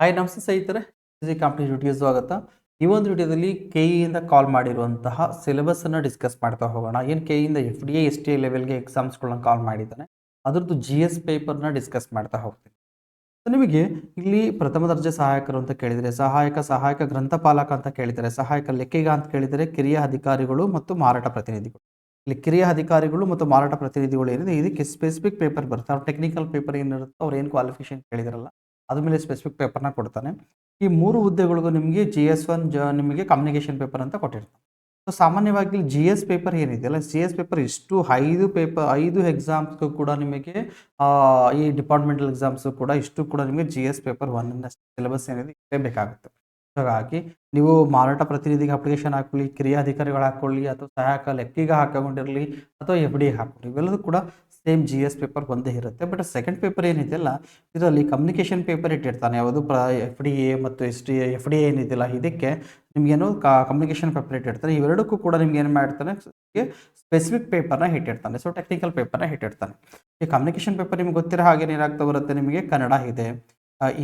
Hi ನಮಸ್ತೆ ಸ್ನೇಹಿತರೆ. G competitive video ಸ್ವಾಗತ. ಈ ಒಂದು ವಿಡಿಯೋದಲ್ಲಿ ಕೆ ಇಂದ ಕಾಲ್ ಮಾಡಿರುವಂತಹ ಸಿಲೆಬಸ್ಸನ್ನು ಡಿಸ್ಕಸ್ ಮಾಡ್ತಾ ಹೋಗೋಣ. ಏನು ಕೆ ಇಂದ F D A S T A ಲೆವೆಲ್ಗೆ ಎಕ್ಸಾಮ್ಸ್ಗಳನ್ನ ಕಾಲ್ ಮಾಡಿದ್ದಾನೆ. ಅದರದ್ದು ಜಿ ಎಸ್ ಪೇಪರ್ನ ಡಿಸ್ಕಸ್ ಮಾಡ್ತಾ ಹೋಗ್ತೀನಿ. ಸೊ ನಿಮಗೆ ಇಲ್ಲಿ ಪ್ರಥಮ ದರ್ಜೆ ಸಹಾಯಕರು ಅಂತ ಕೇಳಿದರೆ, ಸಹಾಯಕ ಸಹಾಯಕ ಗ್ರಂಥಪಾಲಕ ಅಂತ ಕೇಳಿದರೆ, ಸಹಾಯಕ ಲೆಕ್ಕಿಗ ಅಂತ ಕೇಳಿದರೆ ಕಿರಿಯ ಅಧಿಕಾರಿಗಳು ಮತ್ತು ಮಾರಾಟ ಪ್ರತಿನಿಧಿಗಳು. ಇಲ್ಲಿ ಕಿರಿಯ ಅಧಿಕಾರಿಗಳು ಮತ್ತು ಮಾರಾಟ ಪ್ರತಿನಿಧಿಗಳು ಏನಿದೆ, ಇದಕ್ಕೆ ಸ್ಪೆಸಿಫಿಕ್ ಪೇಪರ್ ಬರುತ್ತೆ. ಅವ್ರ ಟೆಕ್ನಿಕಲ್ ಪೇಪರ್ ಏನಿರುತ್ತೆ ಅವ್ರು ಏನು ಕ್ವಾಲಿಫಿಕೇಶನ್ ಕೇಳಿದಾರಲ್ಲ ಅದ್ರ ಮೇಲೆ ಸ್ಪೆಸಿಫಿಕ್ ಪೇಪರ್ನ ಕೊಡ್ತಾನೆ. ಈ ಮೂರು ಹುದ್ದೆಗಳಿಗೂ ನಿಮಗೆ ಜಿ ಎಸ್ ಒನ್ ಜ ನಿಮಗೆ ಕಮ್ಯುನಿಕೇಷನ್ ಪೇಪರ್ ಅಂತ ಕೊಟ್ಟಿರ್ತಾನೆ ಸೊ ಸಾಮಾನ್ಯವಾಗಿ ಜಿ ಎಸ್ ಪೇಪರ್ ಏನಿದೆಯಲ್ಲ ಜಿ ಎಸ್ ಪೇಪರ್ ಇಷ್ಟು ಐದು ಪೇಪರ್ ಐದು ಎಕ್ಸಾಮ್ಸ್ಗೂ ಕೂಡ ನಿಮಗೆ ಈ ಡಿಪಾರ್ಟ್ಮೆಂಟಲ್ ಎಕ್ಸಾಮ್ಸ್ ಕೂಡ ಇಷ್ಟು ಕೂಡ ನಿಮಗೆ G S paper one syllabus ಏನಿದೆ ಇದೇ ಬೇಕಾಗುತ್ತೆ. ಹಾಗಾಗಿ ನೀವು ಮಾರಾಟ ಪ್ರತಿನಿಧಿಗೆ ಅಪ್ಲಿಕೇಶನ್ ಹಾಕೊಳ್ಳಿ ಕಿರಿಯ ಅಧಿಕಾರಿಗಳು ಹಾಕೊಳ್ಳಿ ಅಥವಾ ಸಹಾಯಕ ಲೆಕ್ಕಿಗೆ ಹಾಕೊಂಡಿರಲಿ ಅಥವಾ ಎಫ್ ಡಿ ಹಾಕೊಳ್ಳಿ ಇವೆಲ್ಲದೂ ಕೂಡ ಸೇಮ್ ಜಿ ಎಸ್ ಪೇಪರ್ ಒಂದೇ ಇರುತ್ತೆ. ಬಟ್ ಸೆಕೆಂಡ್ ಪೇಪರ್ ಏನಿದೆಯಲ್ಲ, ಇದರಲ್ಲಿ ಕಮ್ಯುನಿಕೇಷನ್ ಪೇಪರ್ ಇಟ್ಟಿರ್ತಾನೆ. ಯಾವುದು ಪ್ರ ಎಫ್ ಡಿ ಎ ಮತ್ತು S D F D A ಏನಿದೆಯಲ್ಲ, ಇದಕ್ಕೆ ನಿಮಗೇನು ಕಮ್ಯುನಿಕೇಷನ್ ಪೇಪರ್ ಇಟ್ಟಿರ್ತಾನೆ ಇವೆರಡಕ್ಕೂ ಕೂಡ ನಿಮ್ಗೆ ಏನು ಮಾಡ್ತಾನೆ ಸ್ಪೆಸಿಫಿಕ್ ಪೇಪರ್ನ ಇಟ್ಟಿರ್ತಾನೆ. ಸೊ ಟೆಕ್ನಿಕಲ್ ಪೇಪರ್ನ ಇಟ್ಟಿರ್ತಾನೆ. ಈ ಕಮ್ಯುನಿಕೇಷನ್ ಪೇಪರ್ ನಿಮ್ಗೆ ಗೊತ್ತಿರೋ ಹಾಗೆ ಏನಾಗ್ತಾ ಬರುತ್ತೆ ನಿಮಗೆ? ಕನ್ನಡ ಇದೆ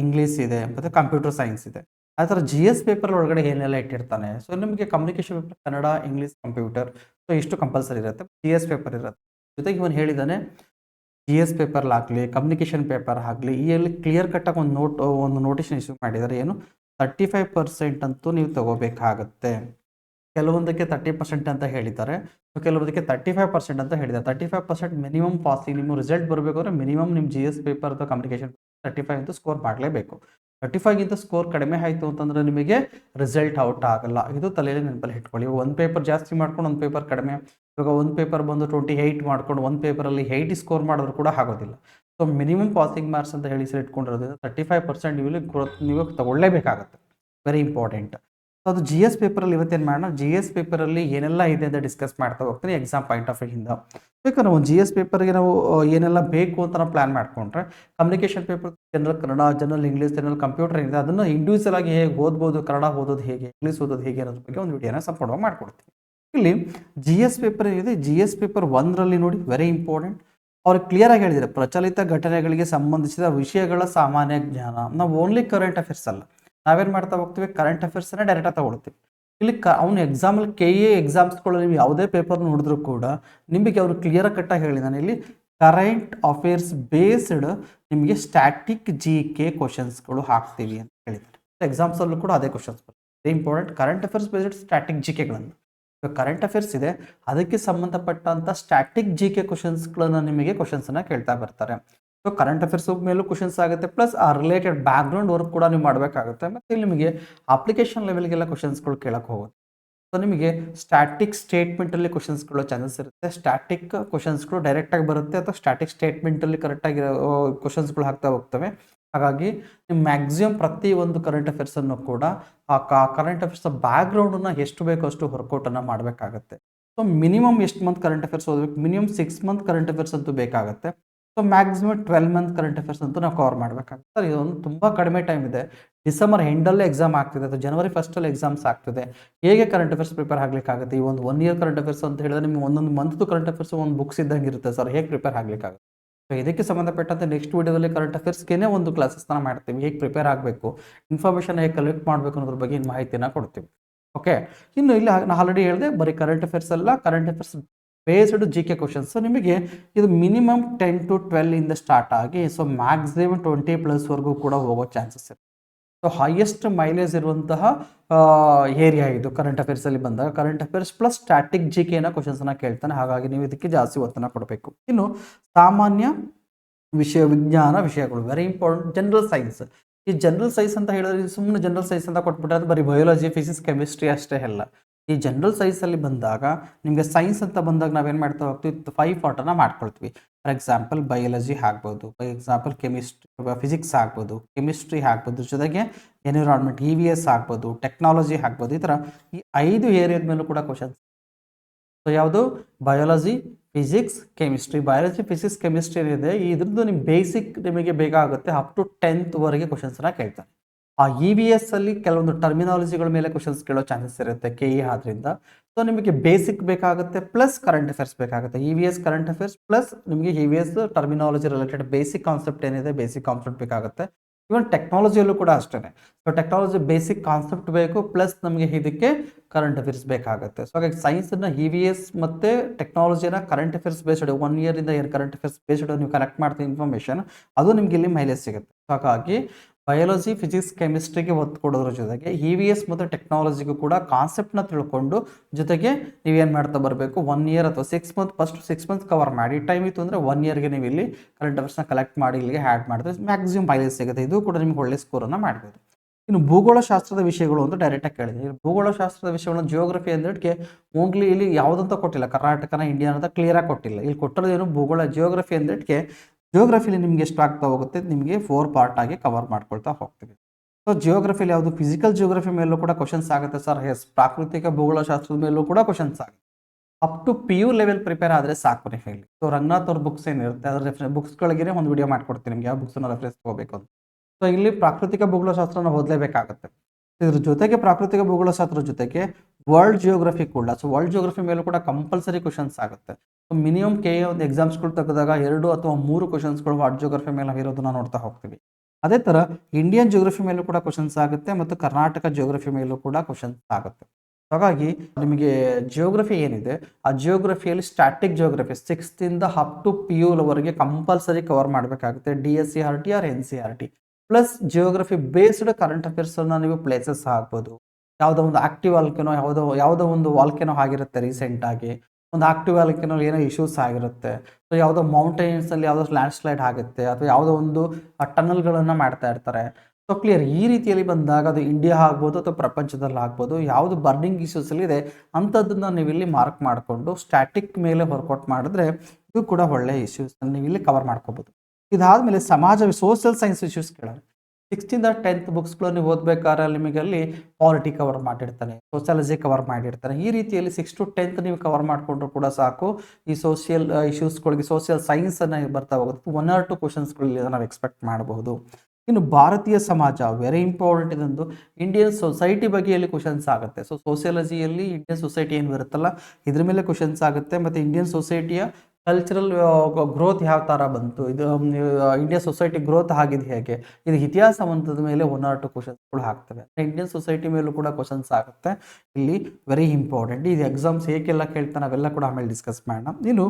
ಇಂಗ್ಲೀಷ್ ಇದೆ, ಮತ್ತು ಕಂಪ್ಯೂಟರ್ ಸೈನ್ಸ್ ಇದೆ. ಆ ಥರ ಜಿ ಎಸ್ ಪೇಪರ್ ಒಳಗಡೆ ಏನೆಲ್ಲ ಇಟ್ಟಿರ್ತಾನೆ? ಸೊ ನಿಮಗೆ communication paper Kannada English computer so ಇಷ್ಟು ಕಂಪಲ್ಸರಿ ಇರುತ್ತೆ. ಜಿ ಎಸ್ ಪೇಪರ್ ಇರುತ್ತೆ. ಜೊತೆಗೆ ಇವನು ಹೇಳಿದ್ದಾನೆ ಜಿ ಎಸ್ ಪೇಪರ್ಲಾಗಲಿ ಕಮ್ಯುನಿಕೇಷನ್ ಪೇಪರ್ ಆಗಲಿ ಈ ಎಲ್ಲಿ ಕ್ಲಿಯರ್ ಕಟ್ಟಾಗಿ ಒಂದು ನೋಟ್, ಒಂದು ನೋಟಿಷನ್ ಇಶ್ಯೂ ಮಾಡಿದ್ದಾರೆ ಏನು ತರ್ಟಿ ಫೈವ್ ಪರ್ಸೆಂಟ್ ಅಂತೂ ನೀವು ತಗೋಬೇಕಾಗತ್ತೆ. ಕೆಲವೊಂದಕ್ಕೆ ತರ್ಟಿ ಪರ್ಸೆಂಟ್ ಅಂತ ಹೇಳಿದ್ದಾರೆ. ಕೆಲವೊಂದಕ್ಕೆ ತರ್ಟಿ ಫೈವ್ ಪರ್ಸೆಂಟ್ ಅಂತ ಹೇಳಿದ್ದಾರೆ. Thirty five percent minimum passing ನಿಮ್ಮ ರಿಸಲ್ಟ್ ಬರಬೇಕಾದ್ರೆ ಮಿನಿಮಮ್ ನಿಮ್ಮ ಜಿ ಎಸ್ ಪೇಪರ್ ಅಥವಾ ಕಮ್ಯುನಿಕೇಷನ್ ತರ್ಟಿ ಫೈವ್ ಅಂತ ಸ್ಕೋರ್ ಮಾಡಲೇಬೇಕು. ತರ್ಟಿ ಫೈವ್ಗಿಂತ ಸ್ಕೋರ್ ಕಡಿಮೆ ಆಯಿತು ಅಂತಂದರೆ ನಿಮಗೆ ರಿಸಲ್ಟ್ ಔಟ್ ಆಗಲ್ಲ. ಇದು ತಲೆಯಲ್ಲಿ ನೆನಪಲ್ಲಿ ಇಟ್ಕೊಳ್ಳಿ. ಒಂದು ಪೇಪರ್ ಜಾಸ್ತಿ ಮಾಡ್ಕೊಂಡು ಒಂದು ಪೇಪರ್ ಕಡಿಮೆ ಇವಾಗ ಒಂದು ಪೇಪರ್ ಬಂದು ಟ್ವೆಂಟಿ ಏಯ್ಟ್ ಮಾಡ್ಕೊಂಡು ಒಂದು ಪೇಪರಲ್ಲಿ ಏಯ್ಟಿ ಸ್ಕೋರ್ ಮಾಡಿದ್ರು ಕೂಡ ಆಗೋದಿಲ್ಲ. ಸೊ ಮಿನಿಮಮ್ ಪಾಸಿಂಗ್ ಮಾರ್ಕ್ಸ್ ಅಂತ ಹೇಳಿ ಸರ್ ಇಟ್ಕೊಂಡಿರೋದ್ರಿಂದ ತರ್ಟಿ ಫೈವ್ ಪರ್ಸೆಂಟ್ ನೀವು ಗ್ರೋತ್ ನೀವು ತಗೊಳ್ಳೇಬೇಕಾಗತ್ತೆ. ವೆರಿ ಇಂಪಾರ್ಟೆಂಟ್ ಸೊ ಅದು ಜಿ ಎಸ್ ಪೇಪರಲ್ಲಿ ಇವತ್ತೇನು ಮಾಡೋಣ? ಜಿ ಎಸ್ ಪೇಪರಲ್ಲಿ ಏನೆಲ್ಲ ಇದೆ ಅಂತ ಡಿಸ್ಕಸ್ ಮಾಡ್ತಾ ಹೋಗ್ತೀನಿ ಎಕ್ಸಾಮ್ ಪಾಯಿಂಟ್ ಆಫ್ ವ್ಯೂಯಿಂದ ಬೇಕಾದ್ರೆ ಒಂದು ಜಿ ಎಸ್ ಪೇಪರ್ಗೆ ನಾವು ಏನೆಲ್ಲ ಬೇಕು ಅಂತ ನಾವು ಪ್ಲ್ಯಾನ್ ಮಾಡ್ಕೊಂಡ್ರೆ communication paper general Kannada general English general computer ಏನಿದೆ, ಅದನ್ನು ಇಂಡಿವಿಜುವಲ್ ಆಗಿ ಹೇಗೆ ಓದ್ಬೋದು, ಕನ್ನಡ ಓದೋದು ಹೇಗೆ ಇಂಗ್ಲೀಷ್ ಓದೋದು ಹೇಗೆ ಅನ್ನೋದ್ರ ಬಗ್ಗೆ ಒಂದು ವಿಡಿಯೋನ ಸಂಪೂರ್ಣವಾಗಿ ಮಾಡ್ಕೊಡ್ತೀನಿ. ಇಲ್ಲಿ ಜಿ ಎಸ್ ಪೇಪರ್ ಏನಿದೆ? ಜಿ ಎಸ್ ಪೇಪರ್ ಒಂದರಲ್ಲಿ ನೋಡಿ ವೆರಿ ಇಂಪಾರ್ಟೆಂಟ್ ಅವ್ರು ಕ್ಲಿಯರ್ ಆಗಿ ಹೇಳಿದ್ದಾರೆ, ಪ್ರಚಲಿತ ಘಟನೆಗಳಿಗೆ ಸಂಬಂಧಿಸಿದ ವಿಷಯಗಳ ಸಾಮಾನ್ಯ ಜ್ಞಾನ. ನಾವು ಓನ್ಲಿ ಕರೆಂಟ್ ಅಫೇರ್ಸ್ ಅಲ್ಲ. ನಾವೇನು ಮಾಡ್ತಾ ಹೋಗ್ತೀವಿ? ಕರೆಂಟ್ ಅಫೇರ್ಸನ್ನೇ ಡೈರೆಕ್ಟಾಗಿ ತಗೊಳ್ತೀವಿ. ಇಲ್ಲಿ ಕ, ಅವ್ನು ಎಕ್ಸಾಮಲ್ಲಿ ಕೆ ಎ ಎಕ್ಸಾಮ್ಸ್ಗಳು ನೀವು ಯಾವುದೇ ಪೇಪರ್ ನೋಡಿದ್ರು ಕೂಡ ನಿಮಗೆ ಅವರು ಕ್ಲಿಯರ್ ಕಟ್ಟಾಗಿ ನಾನು ಇಲ್ಲಿ ಕರೆಂಟ್ ಅಫೇರ್ಸ್ ಬೇಸ್ಡ್ ನಿಮಗೆ ಸ್ಟ್ಯಾಟಿಕ್ ಜಿ ಕೆ ಕ್ವಶನ್ಸ್ಗಳು ಹಾಕ್ತೀವಿ ಅಂತ ಹೇಳಿದ್ದಾರೆ. ಎಕ್ಸಾಮ್ಸಲ್ಲೂ ಕೂಡ ಅದೇ ಕ್ವಶನ್ಸ್ ಬರುತ್ತೆ. Important current affairs based static G ಕೆಗಳನ್ನು current affairs ಇದೆ. ಅದಕ್ಕೆ ಸಂಬಂಧಪಟ್ಟಂಥ ಸ್ಟ್ಯಾಟಿಕ್ ಜಿ ಕೆ ಕ್ವಶನ್ಸ್ಗಳನ್ನು ನಿಮಗೆ ಕ್ವಶನ್ಸನ್ನು ಕೇಳ್ತಾ ಬರ್ತಾರೆ. ಸೊ ಕರೆಂಟ್ ಅಫೇರ್ಸ್ ಮೇಲೂ ಕ್ವಶನ್ಸ್ ಆಗುತ್ತೆ. ಪ್ಲಸ್ ಆ ರಿಲೇಟೆಡ್ ಬ್ಯಾಕ್ಗ್ರೌಂಡ್ ವರ್ಕ್ ಕೂಡ ನೀವು ಮಾಡಬೇಕಾಗುತ್ತೆ. ಮತ್ತು ಇಲ್ಲಿ ನಿಮಗೆ ಅಪ್ಲಿಕೇಶನ್ ಲೆವೆಲ್ಗೆಲ್ಲ ಕ್ವಶನ್ಸ್ಗಳು ಕೇಳಕ್ಕೆ ಹೋಗುತ್ತೆ. ಸೊ ನಿಮಗೆ ಸ್ಟ್ಯಾಟಿಕ್ ಸ್ಟೇಟ್ಮೆಂಟಲ್ಲಿ ಕ್ವಶನ್ಸ್ಗಳು ಚಾನ್ಸಸ್ ಇರುತ್ತೆ. ಸ್ಟ್ಯಾಟಿಕ್ ಕ್ವಶನ್ಸ್ಗಳು ಡೈರೆಕ್ಟಾಗಿ ಬರುತ್ತೆ ಅಥವಾ ಸ್ಟ್ಯಾಟಿಕ್ ಸ್ಟೇಟ್ಮೆಂಟಲ್ಲಿ ಕರೆಕ್ಟಾಗಿರೋ ಕ್ವಶನ್ಸ್ಗಳು ಹಾಕ್ತಾ ಹೋಗ್ತವೆ. ಹಾಗಾಗಿ ನಿಮ್ಮ ಮ್ಯಾಕ್ಸಿಮಮ್ ಪ್ರತಿ ಒಂದು ಕರೆಂಟ್ ಅಫೇರ್ಸನ್ನು ಕೂಡ ಆ ಕರೆಂಟ್ ಅಫೇರ್ಸ್ ಬ್ಯಾಕ್ಗ್ರೌಂಡನ್ನು ಎಷ್ಟು ಬೇಕೋ ಅಷ್ಟು ಹೊರಕೋಟನ್ನು ಮಾಡಬೇಕಾಗತ್ತೆ. ಸೊ ಮಿನಿಮಮ್ ಎಷ್ಟು ಮಂತ್ ಕರೆಂಟ್ ಅಫೇರ್ಸ್ ಓದಬೇಕು? Minimum six month current affairs ಅಂತೂ ಬೇಕಾಗುತ್ತೆ. So maximum twelve month current affairs ಅಂತೂ ನಾವು ಕವರ್ ಮಾಡಬೇಕಾಗುತ್ತೆ. ಸರ್, ಇದೊಂದು ತುಂಬ ಕಡಿಮೆ ಟೈಮ್ ಇದೆ. ಡಿಸೆಂಬರ್ ಎಂಡಲ್ಲೇ ಎಕ್ಸಾಮ್ ಆಗ್ತಿದೆ. ಅಥವಾ ಜನವರಿ ಫಸ್ಟಲ್ಲಿ ಎಕ್ಸಾಮ್ಸ್ ಆಗ್ತಿದೆ. ಹೇಗೆ ಕರೆಂಟ್ ಅಫೇರ್ಸ್ ಪ್ರಿಪೇರ್ ಆಗಲಿಕ್ಕಾಗುತ್ತೆ? ಈ ಒಂದು ಒನ್ ಇಯರ್ ಕರೆಂಟ್ ಅಫೇರ್ಸ್ ಅಂತ ಹೇಳಿದ್ರೆ ನಿಮ್ಗೆ ಒಂದೊಂದು ಮಂತ್ದು ಕರೆಂಟ್ ಅಫೇರ್ಸ್ ಒಂದು ಬುಕ್ಸ್ ಇದ್ದಂಗೆ ಇರುತ್ತೆ ಸರ್. ಹೇಗೆ ಪ್ರಿಪೇರ್ ಆಗಲಿಕ್ಕಾಗುತ್ತೆ? ಸೊ ಇದಕ್ಕೆ ಸಂಬಂಧಪಟ್ಟಂತೆ ನೆಕ್ಸ್ಟ್ ವೀಡಿಯೋದಲ್ಲಿ ಕರೆಂಟ್ ಅಫೇರ್ಸ್ಗೆ ಒಂದು ಕ್ಲಾಸಸ್ನ ಮಾಡ್ತೀವಿ. ಹೇಗೆ ಪ್ರಿಪೇರ್ ಆಗಬೇಕು ಇನ್ಫಾರ್ಮೇಷನ್ ಹೇಗೆ ಕಲೆಕ್ಟ್ ಮಾಡಬೇಕು ಅನ್ನೋದ್ರ ಬಗ್ಗೆ ಮಾಹಿತಿನ ಕೊಡ್ತೀವಿ. ಓಕೆ ಇನ್ನು ಇಲ್ಲಿ ನಾನು ಆಲ್ರೆಡಿ ಹೇಳಿದೆ, ಬರೀ ಕರೆಂಟ್ ಅಫೇರ್ಸ್ ಅಲ್ಲ current affairs based G K questions so ನಿಮಗೆ ಇದು ಮಿನಿಮಮ್ ಟೆನ್ ಟು ಟ್ವೆಲ್ ಇಂದ ಸ್ಟಾರ್ಟ್ ಆಗಿ ಸೊ ಮ್ಯಾಕ್ಸಿಮಮ್ ಟ್ವೆಂಟಿ ಪ್ಲಸ್ವರೆಗೂ ಕೂಡ ಹೋಗೋ ಚಾನ್ಸಸ್ ಇದೆ ಹೈಯೆಸ್ಟ್ ಮೈಲೇಜ್ ಇರುವಂತಹ ಏರಿಯಾ ಇದು ಕರೆಂಟ್ ಅಫೇರ್ಸಲ್ಲಿ ಬಂದಾಗ. Current affairs plus static G ಕೆನ ಕ್ವಶನ್ಸ್ನ ಕೇಳ್ತಾನೆ. ಹಾಗಾಗಿ ನೀವು ಇದಕ್ಕೆ ಜಾಸ್ತಿ ಒತ್ತನ್ನು ಕೊಡಬೇಕು. ಇನ್ನು ಸಾಮಾನ್ಯ ವಿಷಯ, ವಿಜ್ಞಾನ ವಿಷಯಗಳು. ವೆರಿ ಇಂಪಾರ್ಟೆಂಟ್ ಜನರಲ್ ಸೈನ್ಸ್ ಈ ಜನರಲ್ ಸೈನ್ಸ್ ಅಂತ ಹೇಳಿದ್ರೆ ಸುಮ್ಮನೆ ಜನರಲ್ ಸೈನ್ಸ್ ಅಂತ ಕೊಟ್ಬಿಟ್ರೆ ಅದು ಬರೀ ಬಯೋಲಜಿ ಫಿಸಿಕ್ಸ್ ಕೆಮಿಸ್ಟ್ರಿ ಅಷ್ಟೇ ಅಲ್ಲ. ಈ ಜನರಲ್ ಸೈನ್ಸಲ್ಲಿ ಬಂದಾಗ ನಿಮಗೆ ಸೈನ್ಸ್ ಅಂತ ಬಂದಾಗ ನಾವೇನು ಮಾಡ್ತಾ ಹೋಗ್ತೀವಿ? ಫೈವ್ ಪಾರ್ಟನ್ನು ಮಾಡ್ಕೊಳ್ತೀವಿ. ಫಾರ್ ಎಕ್ಸಾಂಪಲ್ ಬಯಾಲಜಿ ಆಗ್ಬೋದು. ಫಾರ್ ಎಕ್ಸಾಂಪಲ್ ಕೆಮಿಸ್ಟ್ರಿ ಫಿಸಿಕ್ಸ್ ಆಗ್ಬೋದು. ಕೆಮಿಸ್ಟ್ರಿ ಆಗ್ಬೋದು. ಜೊತೆಗೆ ಎನ್ವಿರಾನ್ಮೆಂಟ್ ಇ ವಿ ಎಸ್ ಆಗ್ಬೋದು. ಟೆಕ್ನಾಲಜಿ ಆಗ್ಬೋದು. ಈ ಥರ ಈ ಐದು ಏರಿಯಾದ ಮೇಲೂ ಕೂಡ ಕ್ವಶನ್ಸ್ ಸೊ ಯಾವುದು? Biology physics chemistry biology physics chemistry ಏನಿದೆ, ಇದ್ರದ್ದು ನಿಮ್ಮ ಬೇಸಿಕ್ ನಿಮಗೆ ಬೇಕಾಗುತ್ತೆ ಅಪ್ ಟು ಟೆಂತ್ವರೆಗೆ ಕ್ವಶನ್ಸ್ನ ಕೇಳ್ತಾರೆ. ಆ ಇ ವಿ ಎಸ್ ಅಲ್ಲಿ ಕೆಲವೊಂದು ಟರ್ಮಿನಾಲಜಿಗಳ ಮೇಲೆ ಕ್ವಶನ್ಸ್ ಕೇಳೋ ಚಾನ್ಸಸ್ ಇರುತ್ತೆ ಕೆ ಇ ಆದ್ರಿಂದ. ಸೊ ನಿಮಗೆ ಬೇಸಿಕ್ ಬೇಕಾಗುತ್ತೆ ಪ್ಲಸ್ ಕರೆಂಟ್ ಅಫೇರ್ಸ್ ಬೇಕಾಗುತ್ತೆ. E V S current affairs plus ನಿಮಗೆ E V S terminology related basic concept ಏನಿದೆ ಬೇಸಿಕ್ ಕಾನ್ಸೆಪ್ಟ್ ಬೇಕಾಗುತ್ತೆ. ಇವನ್ ಟೆಕ್ನಾಲಜಿಯಲ್ಲೂ ಕೂಡ ಅಷ್ಟೇ ಸೊ ಟೆಕ್ನಾಲಜಿ ಬೇಸಿಕ್ ಕಾನ್ಸೆಪ್ಟ್ ಬೇಕು ಪ್ಲಸ್ ನಮಗೆ ಇದಕ್ಕೆ ಕರೆಂಟ್ ಅಫೇರ್ಸ್ ಬೇಕಾಗುತ್ತೆ. ಸೊ ಹಾಗಾಗಿ ಸೈನ್ಸನ್ನ ಇ ವಿ ಎಸ್ ಮತ್ತು ಟೆಕ್ನಾಲಜಿನ ಕರೆಂಟ್ ಅಫೇರ್ಸ್ ಬೇಸ್ಡ್ ಒನ್ ಇಂದ ಏನು ಕರೆಂಟ್ ಅಫೇರ್ಸ್ ಬೇಸ್ಡ್ ನೀವು ಕನೆಕ್ಟ್ ಮಾಡ್ತೀವಿ ಇನ್ಫಾರ್ಮೇಷನ್ ಅದು ನಿಮ್ಗೆ ಇಲ್ಲಿ ಮೈಲೇಜ್ ಸಿಗುತ್ತೆ. ಹಾಗಾಗಿ ಬಯಾಲಜಿ, ಫಿಸಿಕ್ಸ್, ಕೆಮಿಸ್ಟ್ರಿಗೆ ಒತ್ತು ಕೊಡೋದ್ರ ಜೊತೆಗೆ ಇ ವಿ ಎಸ್ ಮತ್ತು ಟೆಕ್ನಾಲಜಿಗೂ ಕೂಡ ಕಾನ್ಸೆಪ್ಟ್ನ ತಿಳ್ಕೊಂಡು ಜೊತೆಗೆ ನೀವೇನು ಮಾಡ್ತಾ ಬರಬೇಕು? ಒನ್ ಇಯರ್ ಅಥವಾ six month first six month cover ಮಾಡಿ. ಟೈಮ್ ಇತ್ತು ಅಂದರೆ ಒನ್ ಇಯರ್ಗೆ ನೀವು ಇಲ್ಲಿ ಕರೆಂಟ್ ಅಫೇರ್ಸ್ನ ಕಲೆಕ್ಟ್ ಮಾಡಿ, ಇಲ್ಲಿಗೆ ಆ್ಯಡ್ ಮಾಡಿದ್ರೆ ಮ್ಯಾಕ್ಸಿಮಮ್ ಮೈಲೇಜ್ ಸಿಗುತ್ತೆ. ಇದು ಕೂಡ ನಿಮ್ಗೆ ಒಳ್ಳೆ ಸ್ಕೋರನ್ನು ಮಾಡ್ಬೋದು. ಇನ್ನು ಭೂಗೋಳಶಾಸ್ತ್ರದ ವಿಷಯಗಳು ಅಂತ ಡೈರೆಕ್ಟಾಗಿ ಕೇಳಿದೆ. ಭೂಗೋಳಶಾಸ್ತ್ರದ ವಿಷಯಗಳನ್ನು ಜಿಯೋಗ್ರಫಿ ಅಂದಕ್ಕೆ ಓನ್ಲಿ ಇಲ್ಲಿ ಯಾವುದಂತ ಕೊಟ್ಟಿಲ್ಲ. ಕರ್ನಾಟಕನ ಇಂಡಿಯಾ ಅಂತ ಕ್ಲಿಯರಾಗಿ ಕೊಟ್ಟಿಲ್ಲ. ಇಲ್ಲಿ ಕೊಟ್ಟಿರೋದೇನು ಭೂಗೋಳ ಜಿಯೋಗ್ರಫಿ ಅಂದಕ್ಕೆ ಜಿಯೋಗ್ರಫಿಲಿ ನಿಮ್ಗೆ ಎಷ್ಟು ಆಗ್ತಾ ಹೋಗುತ್ತೆ, ನಿಮಗೆ ಫೋರ್ ಪಾರ್ಟ್ ಆಗಿ ಕವರ್ ಮಾಡ್ಕೊಳ್ತಾ ಹೋಗ್ತೀವಿ. ಸೊ ಜಿಯೋಗ್ರಫಿಲಿ ಯಾವುದು ಫಿಸಿಕಲ್ ಜಿಯೋಗ್ರಫಿ ಮೇಲೂ ಕೂಡ ಕ್ವಶನ್ಸ್ ಆಗುತ್ತೆ ಸರ್ ಎಸ್ ಪ್ರಾಕೃತಿಕ ಭೂಗೋಳಶಾಸ್ತ್ರದ ಮೇಲೂ ಕೂಡ ಕ್ವಶನ್ಸ್ ಆಗುತ್ತೆ. Up to P U level prepare ಆದರೆ ಸಾಕು ರೀ ಇಲ್ಲಿ ಸೊ ರಂಗನಾಥ್ ಅವ್ರ ಬುಕ್ಸ್ ಏನಿರುತ್ತೆ, ಅದರ ರೆಫ್ರೆ ಬುಕ್ಸ್ಗಳಿಗೆ ಒಂದು ವಿಡಿಯೋ ಮಾಡ್ಕೊಡ್ತೀನಿ ನಿಮಗೆ, ಯಾವ ಬುಕ್ಸನ್ನು ರೆಫರೆನ್ಸ್ ತಗೋಬೇಕು ಅಂತ. ಸೊ ಇಲ್ಲಿ ಪ್ರಾಕೃತಿಕ ಭೂಗೋಳಶಾಸ್ತ್ರನ ಓದಲೇಬೇಕಾಗುತ್ತೆ. ಇದ್ರ ಜೊತೆಗೆ ಪ್ರಾಕೃತಿಕ ಭೂಗೋಳಶಾಸ್ತ್ರದ ಜೊತೆಗೆ ವರ್ಲ್ಡ್ ಜಿಯೋಗ್ರಫಿ ಕೂಡ ಸೊ ವರ್ಲ್ಡ್ ಜಿಯೋಗ್ರಫಿ ಮೇಲೂ ಕೂಡ ಕಂಪಲ್ಸರಿ ಕ್ವಶನ್ಸ್ ಆಗುತ್ತೆ. ಮಿನಿಮಮ್ ಕೆ ಒಂದು ಎಕ್ಸಾಮ್ಸ್ಗಳು ತೆಗೆದಾಗ ಎರಡು ಅಥವಾ ಮೂರು ಕ್ವಶನ್ಸ್ಗಳು ವಾಟ್ ಜಿಯೋಗ್ರಫಿ ಮೇಲೆ ಇರೋದನ್ನ ನೋಡ್ತಾ ಹೋಗ್ತೀವಿ. ಅದೇ ಥರ ಇಂಡಿಯನ್ ಜಿಯೋಗ್ರಫಿ ಮೇಲೂ ಕೂಡ ಕ್ವಶನ್ಸ್ ಆಗುತ್ತೆ ಮತ್ತು ಕರ್ನಾಟಕ ಜಿಯೋಗ್ರಫಿ ಮೇಲೂ ಕೂಡ ಕ್ವಶನ್ಸ್ ಆಗುತ್ತೆ. ಹಾಗಾಗಿ ನಿಮಗೆ ಜಿಯೋಗ್ರಫಿ ಏನಿದೆ, ಆ ಜಿಯೋಗ್ರಫಿಯಲ್ಲಿ ಸ್ಟ್ಯಾಟಿಕ್ ಜಿಯೋಗ್ರಫಿ ಸಿಕ್ಸ್ತಿಂದ ಅಪ್ ಟು ಪಿ ಯುವರೆಗೆ ಕಂಪಲ್ಸರಿ ಕವರ್ ಮಾಡಬೇಕಾಗುತ್ತೆ D S C R T R N C R T plus geography based current ಅಫೇರ್ಸನ್ನು ನೀವು ಪ್ಲೇಸಸ್ ಆಗ್ಬೋದು. ಯಾವುದೋ ಒಂದು ಆಕ್ಟಿವ್ ವಾಲ್ಕೆನೋ ಯಾವುದೋ ಯಾವುದೋ ಒಂದು ವಾಲ್ಕೆನೋ ಆಗಿರುತ್ತೆ ರೀಸೆಂಟಾಗಿ ಒಂದು ಆಕ್ಟಿವ್ ಏನೋ ಇಶ್ಯೂಸ್ ಆಗಿರುತ್ತೆ. ಸೊ ಯಾವುದೋ ಮೌಂಟೈನ್ಸಲ್ಲಿ ಯಾವುದೋ ಲ್ಯಾಂಡ್ ಸ್ಲೈಡ್ ಆಗುತ್ತೆ ಅಥವಾ ಯಾವುದೋ ಒಂದು ಟನಲ್ಗಳನ್ನು ಮಾಡ್ತಾ ಇರ್ತಾರೆ. ಸೊ ಕ್ಲಿಯರ್ ಈ ರೀತಿಯಲ್ಲಿ ಬಂದಾಗ ಅದು ಇಂಡಿಯಾ ಆಗ್ಬೋದು ಅಥವಾ ಪ್ರಪಂಚದಲ್ಲಿ ಆಗ್ಬೋದು, ಯಾವುದು ಬರ್ನಿಂಗ್ ಇಶ್ಯೂಸಲ್ಲಿ ಇದೆ, ಅಂಥದ್ದನ್ನು ನೀವಿಲ್ಲಿ ಮಾರ್ಕ್ ಮಾಡಿಕೊಂಡು ಸ್ಟ್ಯಾಟಿಕ್ ಮೇಲೆ ವರ್ಕೌಟ್ ಮಾಡಿದ್ರೆ ಇದು ಕೂಡ ಒಳ್ಳೆಯ ಇಶ್ಯೂಸ್ ನೀವು ಇಲ್ಲಿ ಕವರ್ ಮಾಡ್ಕೋಬೋದು. ಇದಾದಮೇಲೆ ಸಮಾಜ ಸೋಷಿಯಲ್ ಸೈನ್ಸ್ ಇಶ್ಯೂಸ್ ಕೇಳೋರು ಸಿಕ್ಸ್ತಿಂದ ಟೆಂತ್ ಬುಕ್ಸ್ಗಳು ನೀವು ಓದಬೇಕಾದ್ರೆ ನಿಮಗೆ ಅಲ್ಲಿ ಪಾಲಿಟಿ ಕವರ್ ಮಾಡಿರ್ತಾನೆ ಸೋಷಿಯಾಲಜಿ ಕವರ್ ಮಾಡಿರ್ತಾನೆ ಈ ರೀತಿಯಲ್ಲಿ ಸಿಕ್ಸ್ ಟು ಟೆಂತ್ ನೀವು ಕವರ್ ಮಾಡಿಕೊಂಡ್ರು ಕೂಡ ಸಾಕು. ಈ ಸೋಷಿಯಲ್ ಇಶ್ಯೂಸ್ಗಳಿಗೆ ಸೋಷಿಯಲ್ ಸೈನ್ಸನ್ನು ಬರ್ತಾ ಹೋಗುತ್ತೆ. ಒನ್ ಆರ್ ಟು ಕ್ವಶನ್ಸ್ಗಳಲ್ಲಿ ನಾವು ಎಕ್ಸ್ಪೆಕ್ಟ್ ಮಾಡಬಹುದು. ಇನ್ನು ಭಾರತೀಯ ಸಮಾಜ ವೆರಿ ಇಂಪಾರ್ಟೆಂಟ್ ಇದೊಂದು. ಇಂಡಿಯನ್ ಸೊಸೈಟಿ ಬಗ್ಗೆಯಲ್ಲಿ ಕ್ವಶನ್ಸ್ ಆಗುತ್ತೆ. ಸೊ ಸೋಷಿಯಾಲಜಿಯಲ್ಲಿ ಇಂಡಿಯನ್ ಸೊಸೈಟಿ ಏನು ಬರುತ್ತಲ್ಲ, ಇದ್ರ ಮೇಲೆ ಕ್ವಶನ್ಸ್ ಆಗುತ್ತೆ. ಮತ್ತು ಇಂಡಿಯನ್ ಸೊಸೈಟಿಯ ಕಲ್ಚರಲ್ ಗ್ರೋತ್ ಯಾವ ಥರ ಬಂತು? ಇದು ಇಂಡಿಯನ್ ಸೊಸೈಟಿ ಗ್ರೋತ್ ಆಗಿದೆ ಹೇಗೆ? ಇದು ಇತಿಹಾಸ ಹಂತದ ಮೇಲೆ ಒನ್ ಆರ್ ಟು ಕ್ವಶನ್ಸ್ಗಳು ಆಗ್ತವೆ ಇಂಡಿಯನ್ ಸೊಸೈಟಿ ಮೇಲೂ ಕೂಡ ಕ್ವಶನ್ಸ್ ಆಗುತ್ತೆ. ಇಲ್ಲಿ ವೆರಿ ಇಂಪಾರ್ಟೆಂಟ್ ಇದು ಎಕ್ಸಾಮ್ಸ್ ಹೇಗೆಲ್ಲ ಕೇಳ್ತಾನೆ ಅವೆಲ್ಲ ಕೂಡ ಆಮೇಲೆ ಡಿಸ್ಕಸ್ ಮಾಡೋಣ. ಇನ್ನು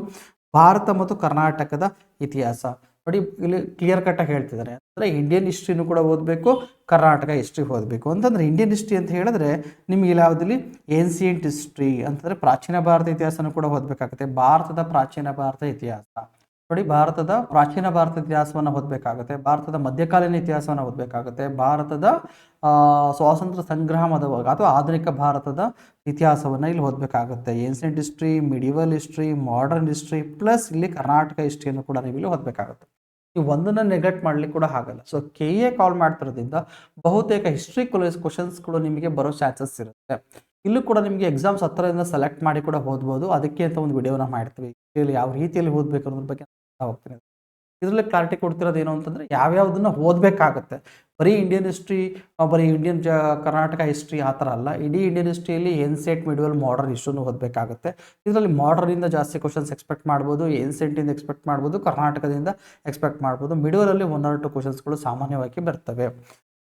ಭಾರತ ಮತ್ತು ಕರ್ನಾಟಕದ ಇತಿಹಾಸ. ನೋಡಿ, ಇಲ್ಲಿ ಕ್ಲಿಯರ್ ಕಟ್ಟಾಗಿ ಹೇಳ್ತಿದ್ದಾರೆ. ಅಂದರೆ ಇಂಡಿಯನ್ ಹಿಸ್ಟ್ರಿನೂ ಕೂಡ ಓದಬೇಕು, ಕರ್ನಾಟಕ ಹಿಸ್ಟ್ರಿ ಓದಬೇಕು. ಅಂತಂದರೆ ಇಂಡಿಯನ್ ಹಿಸ್ಟ್ರಿ ಅಂತ ಹೇಳಿದ್ರೆ ನಿಮಗೆ ಇಲ್ಲಿ ಯಾವುದಲ್ಲಿ ಏನ್ಸಿಯಂಟ್ ಹಿಸ್ಟ್ರಿ ಅಂತಂದರೆ ಪ್ರಾಚೀನ ಭಾರತ ಇತಿಹಾಸನೂ ಕೂಡ ಓದಬೇಕಾಗುತ್ತೆ. ಭಾರತದ ಪ್ರಾಚೀನ ಭಾರತ ಇತಿಹಾಸ. ನೋಡಿ, ಭಾರತದ ಪ್ರಾಚೀನ ಭಾರತ ಇತಿಹಾಸವನ್ನು ಓದಬೇಕಾಗುತ್ತೆ. ಭಾರತದ ಮಧ್ಯಕಾಲೀನ ಇತಿಹಾಸವನ್ನು ಓದಬೇಕಾಗುತ್ತೆ. ಭಾರತದ ಸ್ವಾತಂತ್ರ್ಯ ಸಂಗ್ರಾಮದ ಅಥವಾ ಆಧುನಿಕ ಭಾರತದ ಇತಿಹಾಸವನ್ನು ಇಲ್ಲಿ ಓದಬೇಕಾಗುತ್ತೆ. Ancient history medieval history modern history plus ಇಲ್ಲಿ ಕರ್ನಾಟಕ ಹಿಸ್ಟ್ರಿಯನ್ನು ಕೂಡ ನೀವು ಇಲ್ಲಿ ಓದಬೇಕಾಗುತ್ತೆ. ಈ ಒಂದನ್ನು ನೆಗ್ಲೆಕ್ಟ್ ಮಾಡ್ಲಿಕ್ಕೆ ಕೂಡ ಆಗಲ್ಲ. ಸೊ ಕೆ ಎ ಕಾಲ್ ಮಾಡ್ತಿರೋದ್ರಿಂದ ಬಹುತೇಕ ಹಿಸ್ಟ್ರಿ ಕ್ವಶನ್ಸ್ಗಳು ನಿಮಗೆ ಬರೋ ಚಾನ್ಸಸ್ ಇರುತ್ತೆ. ಇಲ್ಲೂ ಕೂಡ ನಿಮಗೆ ಎಕ್ಸಾಮ್ಸ್ ಹತ್ತಿರದಿಂದ ಸೆಲೆಕ್ಟ್ ಮಾಡಿ ಕೂಡ ಓದ್ಬೋದು. ಅದಕ್ಕೆ ಅಂತ ಒಂದು ವಿಡಿಯೋನ ಮಾಡ್ತೀವಿ. ಯಾವ ರೀತಿಯಲ್ಲಿ ಓದಬೇಕು ಅನ್ನೋದ್ರ ಬಗ್ಗೆ ಹೋಗ್ತೀನಿ ಇದರಲ್ಲಿ ಕ್ಲಾರಿಟಿ ಕೊಡ್ತಿರೋದು ಏನು ಅಂತಂದರೆ ಯಾವ್ಯಾವುದನ್ನು ಓದಬೇಕಾಗತ್ತೆ. ಬರೀ ಇಂಡಿಯನ್ ಹಿಸ್ಟ್ರಿ ಬರೀ ಇಂಡಿಯನ್ ಜ, ಕರ್ನಾಟಕ ಹಿಸ್ಟ್ರಿ ಆ ಥರ ಅಲ್ಲ. ಇಡೀ ಇಂಡಿಯನ್ ಹಿಸ್ಟ್ರಿಯಲ್ಲಿ ಏನ್ಸೆಂಟ್ ಮಿಡುವಲ್ ಮಾಡರ್ನ್ ಇಷ್ಟನ್ನು ಓದಬೇಕಾಗುತ್ತೆ. ಇದರಲ್ಲಿ ಮಾಡರ್ನಿಂದ ಜಾಸ್ತಿ ಕ್ವಶನ್ಸ್ ಎಕ್ಸ್ಪೆಕ್ಟ್ ಮಾಡ್ಬೋದು ಏನ್ಸೆಂಟಿಂದ ಎಕ್ಸ್ಪೆಕ್ಟ್ ಮಾಡ್ಬೋದು, ಕರ್ನಾಟಕದಿಂದ ಎಕ್ಸ್ಪೆಕ್ಟ್ ಮಾಡ್ಬೋದು. ಮಿಡಿವಲಲ್ಲಿ ಒನ್ ಆರ್ ಟು ಕ್ವಶನ್ಸ್ಗಳು ಸಾಮಾನ್ಯವಾಗಿ ಬರ್ತವೆ.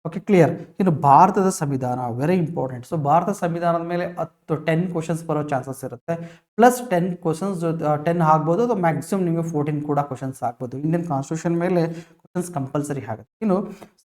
ಓಕೆ ಕ್ಲಿಯರ್ ಇನ್ನು ಭಾರತದ ಸಂವಿಧಾನ ವೆರಿ ಇಂಪಾರ್ಟೆಂಟ್ ಸೊ ಭಾರತ ಸಂವಿಧಾನದ ಮೇಲೆ ಹತ್ತು ಟೆನ್ ಕ್ವಶನ್ಸ್ ಬರೋ ಚಾನ್ಸಸ್ ಇರುತ್ತೆ. ಪ್ಲಸ್ ಟೆನ್ ಕ್ವಶನ್ಸ್ ಟೆನ್ ಆಗ್ಬೋದು ಅಥವಾ ಮ್ಯಾಕ್ಸಿಮಮ್ ನಿಮಗೆ ಫೋರ್ಟೀನ್ ಕೂಡ ಕ್ವಶನ್ಸ್ ಆಗ್ಬೋದು. ಇಂಡಿಯನ್ ಕಾನ್ಸ್ಟಿಟ್ಯೂಷನ್ ಮೇಲೆ ಕ್ವಶನ್ಸ್ ಕಂಪಲ್ಸರಿ ಆಗುತ್ತೆ. ಇನ್ನು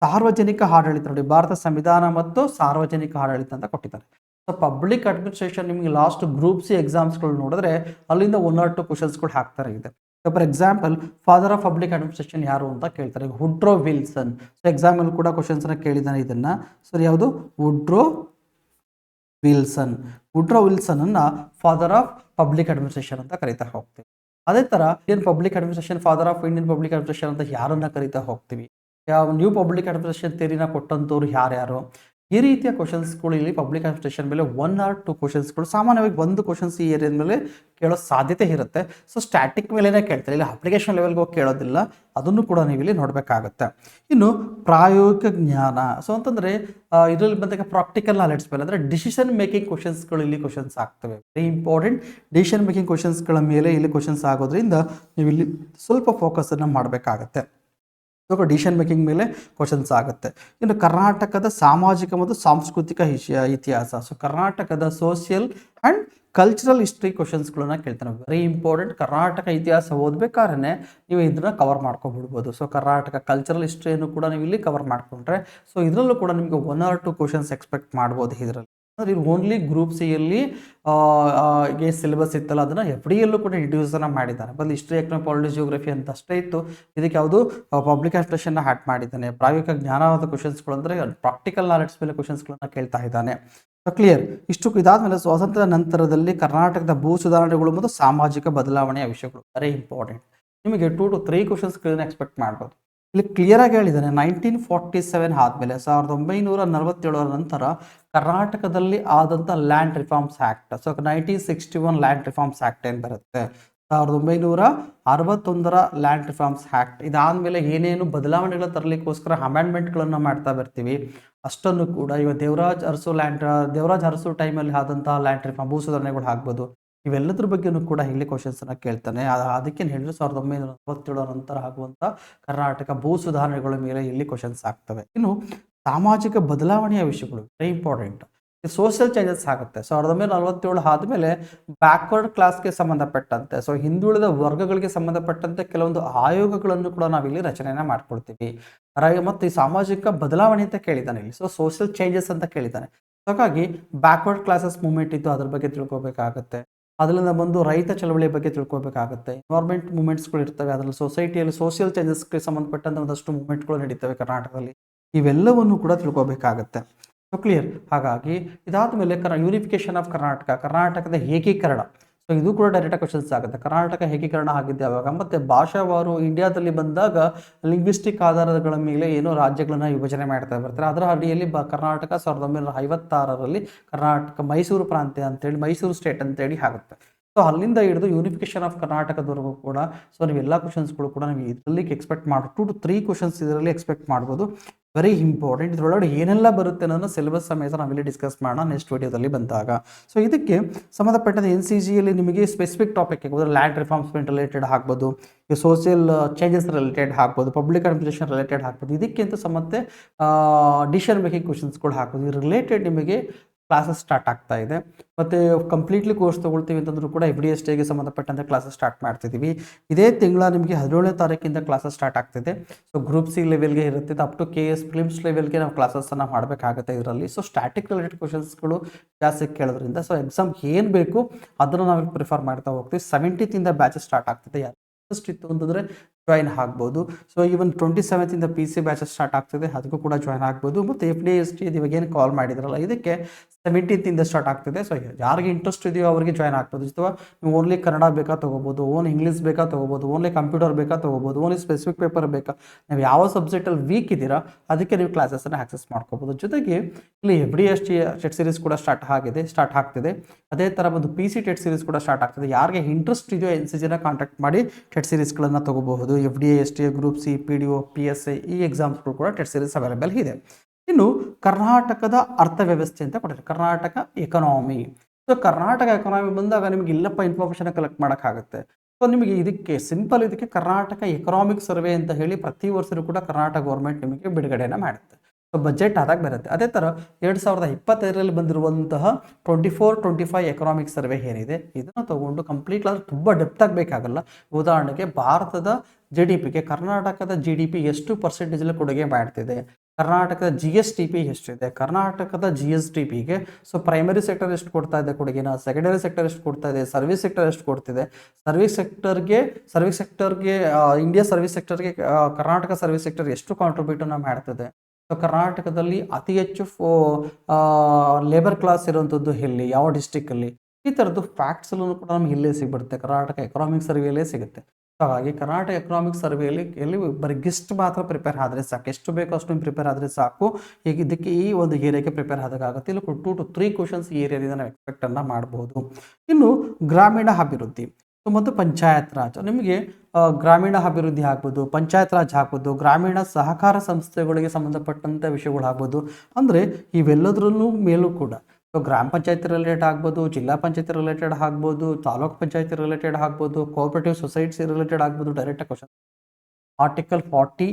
ಸಾರ್ವಜನಿಕ ಆಡಳಿತ ನೋಡಿ, ಭಾರತ ಸಂವಿಧಾನ ಮತ್ತು ಸಾರ್ವಜನಿಕ ಆಡಳಿತ ಅಂತ ಕೊಟ್ಟಿದ್ದಾರೆ. ಸೊ ಪಬ್ಲಿಕ್ ಅಡ್ಮಿನಿಸ್ಟ್ರೇಷನ್ ನಿಮಗೆ ಲಾಸ್ಟ್ ಗ್ರೂಪ್ ಸಿ ಎಕ್ಸಾಮ್ಸ್ಗಳು ನೋಡಿದ್ರೆ ಅಲ್ಲಿಂದ ಒನ್ ಆರ್ ಟು ಕ್ವಶನ್ಸ್ಗಳು ಹಾಕ್ತಾರೆ ಇದೆ. For example father of public administration ಯಾರು ಅಂತ ಕೇಳ್ತಾರೆ. ಹುಡ್ರೋ ವಿಲ್ಸನ್ ಸೊ ಎಕ್ಸಾಮಲ್ಲಿ ಕೂಡ ಕ್ವಶನ್ಸ್ನ ಕೇಳಿದ್ದಾನೆ ಇದನ್ನು. ಸರ್ ಯಾವುದು? ವುಡ್ರೋ ವಿಲ್ಸನ್ ವುಡ್ರೋ ವಿಲ್ಸನ್ ಅನ್ನ ಫಾದರ್ ಆಫ್ ಪಬ್ಲಿಕ್ ಅಡ್ಮಿನಿಸ್ಟ್ರೇಷನ್ ಅಂತ ಕರಿತಾ ಹೋಗ್ತೀವಿ. ಅದೇ ಥರ Indian public administration father of Indian public administration ಅಂತ ಯಾರನ್ನ ಕರಿತಾ ಹೋಗ್ತೀವಿ? ನ್ಯೂ ಪಬ್ಲಿಕ್ ಅಡ್ಮಿನಿಸ್ಟ್ರೇಷನ್ ತೇರಿನ ಕೊಟ್ಟಂಥವ್ರು ಯಾರ್ಯಾರು? ಈ ರೀತಿಯ ಕ್ವಶನ್ಸ್ಗಳು ಇಲ್ಲಿ ಪಬ್ಲಿಕ್ ಅಡ್ಮಿನಿಸ್ಟ್ರೇಷನ್ ಮೇಲೆ ಒನ್ ಆರ್ ಟು ಕ್ವಶನ್ಸ್ಗಳು ಸಾಮಾನ್ಯವಾಗಿ ಒಂದು ಕ್ವಶನ್ಸ್ ಈ ಏರಿಯಾದ ಮೇಲೆ ಕೇಳೋ ಸಾಧ್ಯತೆ ಇರುತ್ತೆ. ಸೊ ಸ್ಟ್ಯಾಟಿಕ್ ಮೇಲೇ ಕೇಳ್ತಾರೆ, ಇಲ್ಲಿ ಅಪ್ಲಿಕೇಶನ್ ಲೆವೆಲ್ಗೆ ಹೋಗಿ ಕೇಳೋದಿಲ್ಲ. ಅದನ್ನು ಕೂಡ ನೀವು ಇಲ್ಲಿ ನೋಡಬೇಕಾಗುತ್ತೆ. ಇನ್ನು ಪ್ರಾಯೋಗಿಕ ಜ್ಞಾನ. ಸೊ ಅಂತಂದರೆ ಇದರಲ್ಲಿ ಬಂದಾಗ ಪ್ರಾಕ್ಟಿಕಲ್ ನಾಲೆಡ್ಜ್ ಮೇಲೆ, ಅಂದರೆ ಡಿಸಿಷನ್ ಮೇಕಿಂಗ್ ಕ್ವಶನ್ಸ್ಗಳು ಇಲ್ಲಿ ಕ್ವಶನ್ಸ್ ಆಗ್ತವೆ. ವೆರಿ ಇಂಪಾರ್ಟೆಂಟ್ ಡಿಸಿಷನ್ ಮೇಕಿಂಗ್ ಕ್ವಶನ್ಸ್ಗಳ ಮೇಲೆ ಇಲ್ಲಿ ಕ್ವಶನ್ಸ್ ಆಗೋದ್ರಿಂದ ನೀವು ಇಲ್ಲಿ ಸ್ವಲ್ಪ ಫೋಕಸನ್ನು ಮಾಡಬೇಕಾಗತ್ತೆ. ಇವಾಗ ಡಿಸಿಷನ್ ಮೇಕಿಂಗ್ ಮೇಲೆ ಕ್ವಶನ್ಸ್ ಆಗುತ್ತೆ. ಇನ್ನು ಕರ್ನಾಟಕದ ಸಾಮಾಜಿಕ ಮತ್ತು ಸಾಂಸ್ಕೃತಿಕ ಇತಿಹಾಸ. ಸೊ ಕರ್ನಾಟಕದ ಸೋಷಿಯಲ್ ಆ್ಯಂಡ್ ಕಲ್ಚರಲ್ ಹಿಸ್ಟ್ರಿ ಕ್ವಶನ್ಸ್ಗಳನ್ನ ಕೇಳ್ತಾನೆ. ವೆರಿ ಇಂಪಾರ್ಟೆಂಟ್ ಕರ್ನಾಟಕ ಇತಿಹಾಸ ಓದಬೇಕಾದ್ರೆ ನೀವು ಇದನ್ನ ಕವರ್ ಮಾಡ್ಕೊಬಿಡ್ಬೋದು ಸೊ ಕರ್ನಾಟಕ ಕಲ್ಚರಲ್ ಹಿಸ್ಟ್ರಿಯನ್ನು ಕೂಡ ನೀವು ಇಲ್ಲಿ ಕವರ್ ಮಾಡಿಕೊಂಡ್ರೆ ಸೊ ಇದರಲ್ಲೂ ಕೂಡ ನಿಮಗೆ one or two questions expect ಮಾಡ್ಬೋದು ಇದರಲ್ಲಿ. ಅಂದರೆ ಇಲ್ಲಿ ಓನ್ಲಿ ಗ್ರೂಪ್ ಸಿಯಲ್ಲಿ ಗೆ ಸಿಲೆಬಸ್ ಇತ್ತಲ್ಲ, ಅದನ್ನು ಎಫ್ ಡಿ ಎಲ್ಲೂ ಕೂಡ ಇಂಟ್ರೊಡ್ಯೂಸನ್ನು ಮಾಡಿದ್ದಾರೆ. ಬಂದು ಹಿಸ್ಟ್ರಿ ಎಕನಾಮಿ ಪಾಲಿಟಿ ಜಿಯೋಗ್ರಫಿ ಅಂತ ಅಷ್ಟೇ ಇತ್ತು. ಇದಕ್ಕೆ ಯಾವುದು ಪಬ್ಲಿಕ್ ಅಡ್ಮಿನಿಸ್ಟ್ರೇಷನ್ನ ಹ್ಯಾಟ್ ಮಾಡಿದ್ದಾನೆ. ಪ್ರಾಯೋಗಿಕ ಜ್ಞಾನವಾದ ಕ್ವಶನ್ಸ್ಗಳು ಅಂದರೆ ಪ್ರಾಕ್ಟಿಕಲ್ ನಾಲೆಡ್ಸ್ ಮೇಲೆ ಕ್ವಶನ್ಸ್ಗಳನ್ನ ಕೇಳ್ತಾ ಇದ್ದಾನೆ. ಸೊ ಕ್ಲಿಯರ್ ಇಷ್ಟು ಇದಾದಮೇಲೆ ಸ್ವಾತಂತ್ರ್ಯ ನಂತರದಲ್ಲಿ ಕರ್ನಾಟಕದ ಭೂ ಸುಧಾರಣೆಗಳು ಮತ್ತು ಸಾಮಾಜಿಕ ಬದಲಾವಣೆಯ ವಿಷಯಗಳು. ವೆರಿ ಇಂಪಾರ್ಟೆಂಟ್ ನಿಮಗೆ ಟೂ ಟು ತ್ರೀ ಕ್ವಶನ್ಸ್ಗಳನ್ನ ಎಕ್ಸ್ಪೆಕ್ಟ್ ಮಾಡ್ಬೋದು. ಇಲ್ಲಿ ಕ್ಲಿಯರ್ ಆಗಿ ಹೇಳಿದ್ದಾನೆ ನೈನ್ಟೀನ್ ಫಾರ್ಟಿ ಸೆವೆನ್ ಆದಮೇಲೆ ಸಾವಿರದ ಒಂಬೈನೂರ ನಲವತ್ತೇಳರ ನಂತರ ಕರ್ನಾಟಕದಲ್ಲಿ ಆದಂಥ land reforms act so nineteen sixty one land reforms act ಏನು ಬರುತ್ತೆ? ಸಾವಿರದ ಒಂಬೈನೂರ ಅರವತ್ತೊಂದರ ಲ್ಯಾಂಡ್ ರಿಫಾರ್ಮ್ಸ್ ಆ್ಯಕ್ಟ್ ಇದಾದಮೇಲೆ ಏನೇನು ಬದಲಾವಣೆಗಳ ತರಲಿಕ್ಕೋಸ್ಕರ ಅಮೆಂಡ್ಮೆಂಟ್ಗಳನ್ನು ಮಾಡ್ತಾ ಬರ್ತೀವಿ. ಅಷ್ಟನ್ನು ಕೂಡ ಇವಾಗ ದೇವರಾಜ್ ಅರಸು ಲ್ಯಾಂಡ್ ದೇವರಾಜ್ ಅರಸು ಟೈಮಲ್ಲಿ ಆದಂತಹ ಲ್ಯಾಂಡ್ ರಿಫಾರ್ಮ್ ಭೂ ಸುಧಾರಣೆಗಳು ಆಗ್ಬೋದು. ಇವೆಲ್ಲದ್ರ ಬಗ್ಗೆನೂ ಕೂಡ ಇಲ್ಲಿ ಕ್ವಶನ್ಸನ್ನು ಕೇಳ್ತಾನೆ. ಅದಕ್ಕೆ ಹೇಳಿದ್ರೆ ಸಾವಿರದ ಒಂಬೈನೂರ ನಲವತ್ತೇಳರ ನಂತರ ಆಗುವಂಥ ಕರ್ನಾಟಕ ಭೂ ಸುಧಾರಣೆಗಳ ಮೇಲೆ ಇಲ್ಲಿ ಕ್ವಶನ್ಸ್ ಆಗ್ತವೆ. ಇನ್ನು ಸಾಮಾಜಿಕ ಬದಲಾವಣೆಯ ವಿಷಯಗಳು ವೆರಿ ಇಂಪಾರ್ಟೆಂಟ್ ಸೋಷಿಯಲ್ ಚೇಂಜಸ್ ಆಗುತ್ತೆ. ಸಾವಿರದ ಒಂಬೈನೂರ ನಲವತ್ತೇಳು ಆದಮೇಲೆ ಬ್ಯಾಕ್ವರ್ಡ್ ಕ್ಲಾಸ್ಗೆ ಸಂಬಂಧಪಟ್ಟಂತೆ ಸೊ ಹಿಂದುಳಿದ ವರ್ಗಗಳಿಗೆ ಸಂಬಂಧಪಟ್ಟಂತೆ ಕೆಲವೊಂದು ಆಯೋಗಗಳನ್ನು ಕೂಡ ನಾವಿಲ್ಲಿ ರಚನೆಯನ್ನು ಮಾಡ್ಕೊಳ್ತೀವಿ. ಮತ್ತು ಈ ಸಾಮಾಜಿಕ ಬದಲಾವಣೆ ಅಂತ ಕೇಳಿದ್ದಾನೆ ಇಲ್ಲಿ. ಸೊ ಸೋಷಿಯಲ್ ಚೇಂಜಸ್ ಅಂತ ಕೇಳಿದ್ದಾನೆ. ಹಾಗಾಗಿ ಬ್ಯಾಕ್ವರ್ಡ್ ಕ್ಲಾಸಸ್ ಮೂವ್ಮೆಂಟ್ ಇತ್ತು ಅದ್ರ ಬಗ್ಗೆ ತಿಳ್ಕೊಬೇಕಾಗತ್ತೆ. ಅದರಿಂದ ಬಂದು ರೈತ ಚಳವಳಿಯ ಬಗ್ಗೆ ತಿಳ್ಕೊಬೇಕಾಗುತ್ತೆ. ಎನ್ವೈರ್ಮೆಂಟ್ ಮೂವ್ಮೆಂಟ್ಸ್ಗಳು ಇರ್ತವೆ, ಅದರಲ್ಲಿ ಸೊಸೈಟಿಯಲ್ಲಿ ಸೋಷಿಯಲ್ ಚೇಂಜಸ್ಗೆ ಸಂಬಂಧಪಟ್ಟಂತ ಒಂದಷ್ಟು ಮೂವ್ಮೆಂಟ್ಗಳು ನಡೀತವೆ ಕರ್ನಾಟಕದಲ್ಲಿ. ಇವೆಲ್ಲವನ್ನು ಕೂಡ ತಿಳ್ಕೊಬೇಕಾಗತ್ತೆ. ಸೊ ಕ್ಲಿಯರ್ ಹಾಗಾಗಿ ಇದಾದ ಮೇಲೆ ಕರ ಯೂನಿಫಿಕೇಶನ್ ಆಫ್ ಕರ್ನಾಟಕ ಕರ್ನಾಟಕದ ಏಕೀಕರಣ. ಸೊ ಇದು ಕೂಡ ಡೈರೆಕ್ಟ್ ಕ್ವಶನ್ಸ್ ಆಗುತ್ತೆ. ಕರ್ನಾಟಕ ಏಕೀಕರಣ ಆಗಿದ್ದೆ ಯಾವಾಗ ಮತ್ತೆ ಭಾಷಾವಾರು ಇಂಡಿಯಾದಲ್ಲಿ ಬಂದಾಗ ಲಿಂಗ್ವಿಸ್ಟಿಕ್ ಆಧಾರಗಳ ಮೇಲೆ ಏನೋ ರಾಜ್ಯಗಳನ್ನ ವಿಭಜನೆ ಮಾಡ್ತಾ ಬರ್ತಾರೆ. ಅದರ ಅಡಿಯಲ್ಲಿ ಕರ್ನಾಟಕ ಸಾವಿರದ ಒಂಬೈನೂರ ಐವತ್ತಾರರಲ್ಲಿ ಕರ್ನಾಟಕ ಮೈಸೂರು ಪ್ರಾಂತ್ಯ ಅಂತೇಳಿ, ಮೈಸೂರು ಸ್ಟೇಟ್ ಅಂತೇಳಿ ಆಗುತ್ತೆ. ಸೊ ಅಲ್ಲಿಂದ ಹಿಡಿದು ಯೂನಿಫಿಕೇಶನ್ ಆಫ್ ಕರ್ನಾಟಕದವರೆಗೂ ಕೂಡ ಸೊ ನೀವು ಎಲ್ಲ ಕ್ವಶನ್ಸ್ಗಳು ಕೂಡ ನೀವು ಇದರಲ್ಲಿ ಎಕ್ಸ್ಪೆಕ್ಟ್ ಮಾಡಿ ಟು ಟು ತ್ರೀ ಕ್ವಶನ್ಸ್ ಇದರಲ್ಲಿ ಎಕ್ಸ್ಪೆಕ್ಟ್ ಮಾಡ್ಬೋದು. ವೆರಿ ಇಂಪಾರ್ಟೆಂಟ್ ಇದರೊಳಗಡೆ ಏನೆಲ್ಲ ಬರುತ್ತೆ ಅನ್ನೋದು ಸಿಲೆಬಸ್ ಸಮೇತ ನಾವಿಲ್ಲಿ ಡಿಸ್ಕಸ್ ಮಾಡೋಣ ನೆಕ್ಸ್ಟ್ ವೀಡಿಯೋದಲ್ಲಿ ಬಂದಾಗ. ಸೊ ಇದಕ್ಕೆ ಸಂಬಂಧಪಟ್ಟಂತೆ ಎನ್ ಸಿ ಜಿಯಲ್ಲಿ ನಿಮಗೆ ಸ್ಪೆಸಿಫಿಕ್ ಟಾಪಿಕ್ ಆಗ್ಬೋದು ಲ್ಯಾಂಡ್ ರಿಫಾರ್ಮ್ಸ್ಮೆಂಟ್ ರಿಲೇಟೆಡ್ ಆಗ್ಬೋದು ಸೋಷಿಯಲ್ ಚೇಂಜಸ್ ರಿಲೇಟೆಡ್ ಹಾಕ್ಬೋದು ಪಬ್ಲಿಕ್ ಅಡ್ಮಿನಿಸ್ಟ್ರೇಷನ್ ರಿಲೇಟೆಡ್ ಹಾಕ್ಬೋದು ಇದಕ್ಕಿಂತ ಮತ್ತೆ ಡಿಸಿಷನ್ ಮೇಕಿಂಗ್ ಕ್ವಶನ್ಸ್ಗಳು ಹಾಕ್ಬೋದು ರಿಲೇಟೆಡ್ ನಿಮಗೆ ಕ್ಲಾಸಸ್ ಸ್ಟಾರ್ಟ್ ಆಗ್ತಾ ಇದೆ. ಮತ್ತು ಕಂಪ್ಲೀಟ್ಲಿ ಕೋರ್ಸ್ ತೊಗೊಳ್ತೀವಿ ಅಂತಂದ್ರೂ ಕೂಡ ಎಫ್ ಡಿ ಎಸ್ ಟಿಗೆ ಸಂಬಂಧಪಟ್ಟಂತೆ ಕ್ಲಾಸಸ್ ಸ್ಟಾರ್ಟ್ ಮಾಡ್ತಿದ್ದೀವಿ ಇದೇ ತಿಂಗಳ ನಿಮಗೆ ಹದಿನೇಳನೇ ತಾರೀಕಿಂದ ಕ್ಲಾಸಸ್ ಸ್ಟಾರ್ಟ್ ಆಗ್ತಿದೆ. ಸೊ ಗ್ರೂಪ್ ಸಿ ಲೆವೆಲ್ಗೆ ಇರುತ್ತೆ ಅಪ್ ಟು ಕೆ ಎಸ್ ಫಿಲಿಮ್ಸ್ ಲೆವೆಲ್ಗೆ ನಾವು ಕ್ಲಾಸಸ್ಸನ್ನು ಮಾಡಬೇಕಾಗುತ್ತೆ ಇದರಲ್ಲಿ. ಸೊ ಸ್ಟ್ಯಾಟಿಕ್ ರಿಲೇಟೆಡ್ ಕ್ವಶನ್ಸ್ಗಳು ಜಾಸ್ತಿ ಕೇಳೋದ್ರಿಂದ ಸೊ ಎಕ್ಸಾಮ್ ಏನು ಬೇಕು ಅದನ್ನು ನಾವು ಪ್ರಿಫರ್ ಮಾಡ್ತಾ ಹೋಗ್ತೀವಿ. ಸೆವೆಂಟೀತಿಂದ ಬ್ಯಾಚಸ್ ಸ್ಟಾರ್ಟ್ ಆಗ್ತಿದೆ. ಯಾರು ಇಂಟ್ರೆಸ್ಟ್ ಇತ್ತು ಅಂತಂದರೆ ಜಾಯಿನ್ ಆಗ್ಬೋದು. ಸೊ ಈವನ್ ಟ್ವೆಂಟಿ ಸೆವೆಂತಿಂದ ಪಿ ಸಿ ಬ್ಯಾಚಸ್ ಸ್ಟಾರ್ಟ್ ಆಗ್ತದೆ. ಅದಕ್ಕೂ ಕೂಡ ಜಾಯ್ನ್ ಆಗ್ಬೋದು. ಮತ್ತು ಎಫ್ ಡಿ ಎಸ್ ಟಿ ಇವಾಗ ಏನು ಕಾಲ್ ಮಾಡಿದ್ರಲ್ಲ, ಇದಕ್ಕೆ ಸೆವೆಂಟೀನ್ತಿಂದ ಸ್ಟಾರ್ಟ್ ಆಗ್ತಿದೆ. ಸೊ ಯಾರಿಗೆ ಇಂಟ್ರೆಸ್ಟ್ ಇದೆಯೋ ಅವರಿಗೆ ಜಾಯ್ನ್ ಆಗ್ಬೋದು. ಅಥವಾ ನೀವು ಓನ್ಲಿ ಕನ್ನಡ ಬೇಕಾ ತೊಗೋಬೋದು ಓನ್ ಇಂಗ್ಲೀಷ್ ಬೇಕಾ ತೊಗೋಬೋದು ಓನ್ಲಿ ಕಂಪ್ಯೂಟರ್ ಬೇಕಾ ತೊಗೋಬೋದು ಓನ್ಲಿ ಸ್ಪೆಸಿಫಿಕ್ ಪೇಪರ್ ಬೇಕಾ, ನೀವು ಯಾವ ಸಬ್ಜೆಕ್ಟಲ್ಲಿ ವೀಕ್ ಇದ್ದೀರಾ, ಅದಕ್ಕೆ ನೀವು ಕ್ಲಾಸಸ್ಸನ್ನು ಆಕ್ಸೆಸ್ ಮಾಡ್ಕೋಬೋದು. ಜೊತೆಗೆ ಇಲ್ಲಿ F D S T TET series ಕೂಡ ಸ್ಟಾರ್ಟ್ ಆಗಿದೆ ಸ್ಟಾರ್ಟ್ ಆಗ್ತಿದೆ. ಅದೇ ಥರ ಒಂದು ಪಿ ಸಿ ಟೆಟ್ ಸೀರೀಸ್ ಕೂಡ ಸ್ಟಾರ್ಟ್ ಆಗ್ತದೆ. ಯಾರಿಗೆ ಇಂಟ್ರೆಸ್ಟ್ ಇದೆಯೋ ಎನ್ ಸಿ ಜಿನ ಕಾಂಟ್ಯಾಕ್ಟ್ ಮಾಡಿ ಟೆಟ್ ಸೀರೀಸ್ಗಳನ್ನು ತಗೋಬಹುದು. F D A S T group C P D O P S I ಈ ಎಕ್ಸಾಮ್ಸ್ಗಳು ಕೂಡ ಟೆಟ್ ಸೀರೀಸ್ ಅವೈಲೇಬಲ್ ಇದೆ. ಇನ್ನು ಕರ್ನಾಟಕದ ಅರ್ಥವ್ಯವಸ್ಥೆ ಅಂತ ಕೊಟ್ಟಿದ್ದಾರೆ. Karnataka economy so Karnataka economy ಬಂದಾಗ ನಿಮಗೆ ಇಲ್ಲಪ್ಪ ಇನ್ಫಾರ್ಮೇಷನ್ ಕಲೆಕ್ಟ್ ಮಾಡೋಕ್ಕಾಗುತ್ತೆ. ಸೊ ನಿಮಗೆ ಇದಕ್ಕೆ ಸಿಂಪಲ್ ಇದಕ್ಕೆ ಕರ್ನಾಟಕ ಎಕನಾಮಿಕ್ ಸರ್ವೆ ಅಂತ ಹೇಳಿ ಪ್ರತಿ ವರ್ಷವೂ ಕೂಡ ಕರ್ನಾಟಕ ಗೌರ್ಮೆಂಟ್ ನಿಮಗೆ ಬಿಡುಗಡೆಯನ್ನು ಮಾಡುತ್ತೆ. ಬಜೆಟ್ ಆದಾಗ ಬರುತ್ತೆ. ಅದೇ ಥರ ಎರಡು ಸಾವಿರದ ಇಪ್ಪತ್ತೈದರಲ್ಲಿ ಬಂದಿರುವಂತಹ twenty four twenty five economic survey ಏನಿದೆ, ಇದನ್ನು ತಗೊಂಡು ಕಂಪ್ಲೀಟ್ ಆದರೆ ತುಂಬ ಡೆಪ್ತ್ ಆಗಬೇಕಾಗಲ್ಲ ಉದಾಹರಣೆಗೆ ಭಾರತದ ಜಿ ಡಿ ಪಿಗೆ ಕರ್ನಾಟಕದ ಜಿ ಡಿ ಪಿ ಎಷ್ಟು ಪರ್ಸೆಂಟೇಜಲ್ಲಿ ಕೊಡುಗೆ ಮಾಡ್ತಿದೆ? ಕರ್ನಾಟಕದ ಜಿ ಎಸ್ ಟಿ ಪಿ ಎಷ್ಟಿದೆ? ಕರ್ನಾಟಕದ ಜಿ ಎಸ್ ಟಿ ಪಿಗೆ ಸೊ ಪ್ರೈಮರಿ ಸೆಕ್ಟರ್ ಎಷ್ಟು ಕೊಡ್ತಾ ಇದೆ ಕೊಡುಗೆನ? ಸೆಕೆಂಡರಿ ಸೆಕ್ಟರ್ ಎಷ್ಟು ಕೊಡ್ತಾ ಇದೆ? ಸರ್ವಿಸ್ ಸೆಕ್ಟರ್ ಎಷ್ಟು ಕೊಡ್ತಿದೆ? ಸರ್ವಿಸ್ ಸೆಕ್ಟರ್ಗೆ ಸರ್ವಿಸ್ ಸೆಕ್ಟರ್ಗೆ ಇಂಡಿಯಾ ಸರ್ವಿಸ್ ಸೆಕ್ಟರ್ಗೆ ಕರ್ನಾಟಕ ಸರ್ವಿಸ್ ಸೆಕ್ಟರ್ ಎಷ್ಟು ಕಾಂಟ್ರಿಬ್ಯೂಟನ್ನು ಮಾಡ್ತಿದೆ? ಕರ್ನಾಟಕದಲ್ಲಿ ಅತಿ ಹೆಚ್ಚು ಲೇಬರ್ ಕ್ಲಾಸ್ ಇರುವಂಥದ್ದು ಎಲ್ಲಿ? ಯಾವ ಡಿಸ್ಟಿಕ್ಕಲ್ಲಿ ಈ ಥರದ್ದು ಫ್ಯಾಕ್ಟ್ಸ್ ಎಲ್ಲೂ ಕೂಡ ನಮ್ಗೆ ಇಲ್ಲೇ ಸಿಗ್ಬಿಡುತ್ತೆ. ಕರ್ನಾಟಕ ಎಕನಾಮಿಕ್ ಸರ್ವೆಯಲ್ಲೇ ಸಿಗುತ್ತೆ. ಹಾಗಾಗಿ ಕರ್ನಾಟಕ ಎಕನಾಮಿಕ್ ಸರ್ವೆಯಲ್ಲಿ ಎಲ್ಲಿ ಬರೀ ಗಿಸ್ಟ್ ಮಾತ್ರ ಪ್ರಿಪೇರ್ ಆದರೆ ಸಾಕು. ಎಷ್ಟು ಬೇಕೋ ಅಷ್ಟು ಪ್ರಿಪೇರ್ ಆದರೆ ಸಾಕು. ಈಗ ಇದಕ್ಕೆ ಈ ಒಂದು ಏರಿಯಾಗೆ ಪ್ರಿಪೇರ್ ಆದಾಗುತ್ತೆ ಇಲ್ಲಿ ಟು ಟು ತ್ರೀ ಕ್ವಶನ್ಸ್ ಈ ಏರಿಯಾದಿಂದ ನಾವು ಎಕ್ಸ್ಪೆಕ್ಟನ್ನು ಮಾಡ್ಬೋದು. ಇನ್ನು ಗ್ರಾಮೀಣ ಅಭಿವೃದ್ಧಿ. ಮತ್ತು ಪಂಚಾಯತ್ ರಾಜ್. ನಿಮಗೆ ಗ್ರಾಮೀಣ ಅಭಿವೃದ್ಧಿ ಆಗ್ಬೋದು, ಪಂಚಾಯತ್ ರಾಜ್ ಆಗ್ಬೋದು, ಗ್ರಾಮೀಣ ಸಹಕಾರ ಸಂಸ್ಥೆಗಳಿಗೆ ಸಂಬಂಧಪಟ್ಟಂಥ ವಿಷಯಗಳು ಆಗ್ಬೋದು. ಅಂದರೆ ಇವೆಲ್ಲದರಲ್ಲೂ ಮೇಲೂ ಕೂಡ. ಸೊ, ಗ್ರಾಮ ಪಂಚಾಯತ್ ರಿಲೇಟೆಡ್ ಆಗ್ಬೋದು, ಜಿಲ್ಲಾ ಪಂಚಾಯತ್ ರಿಲೇಟೆಡ್ ಆಗ್ಬೋದು, ತಾಲೂಕು ಪಂಚಾಯತ್ ರಿಲೇಟೆಡ್ ಆಗ್ಬೋದು ಕೋಆಪರೇಟಿವ್ ಸೊಸೈಟೀಸ್ ರಿಲೇಟೆಡ್ ಆಗ್ಬೋದು ಡೈರೆಕ್ಟ್ ಕ್ವಶನ್ ಆರ್ಟಿಕಲ್ ಫಾರ್ಟಿ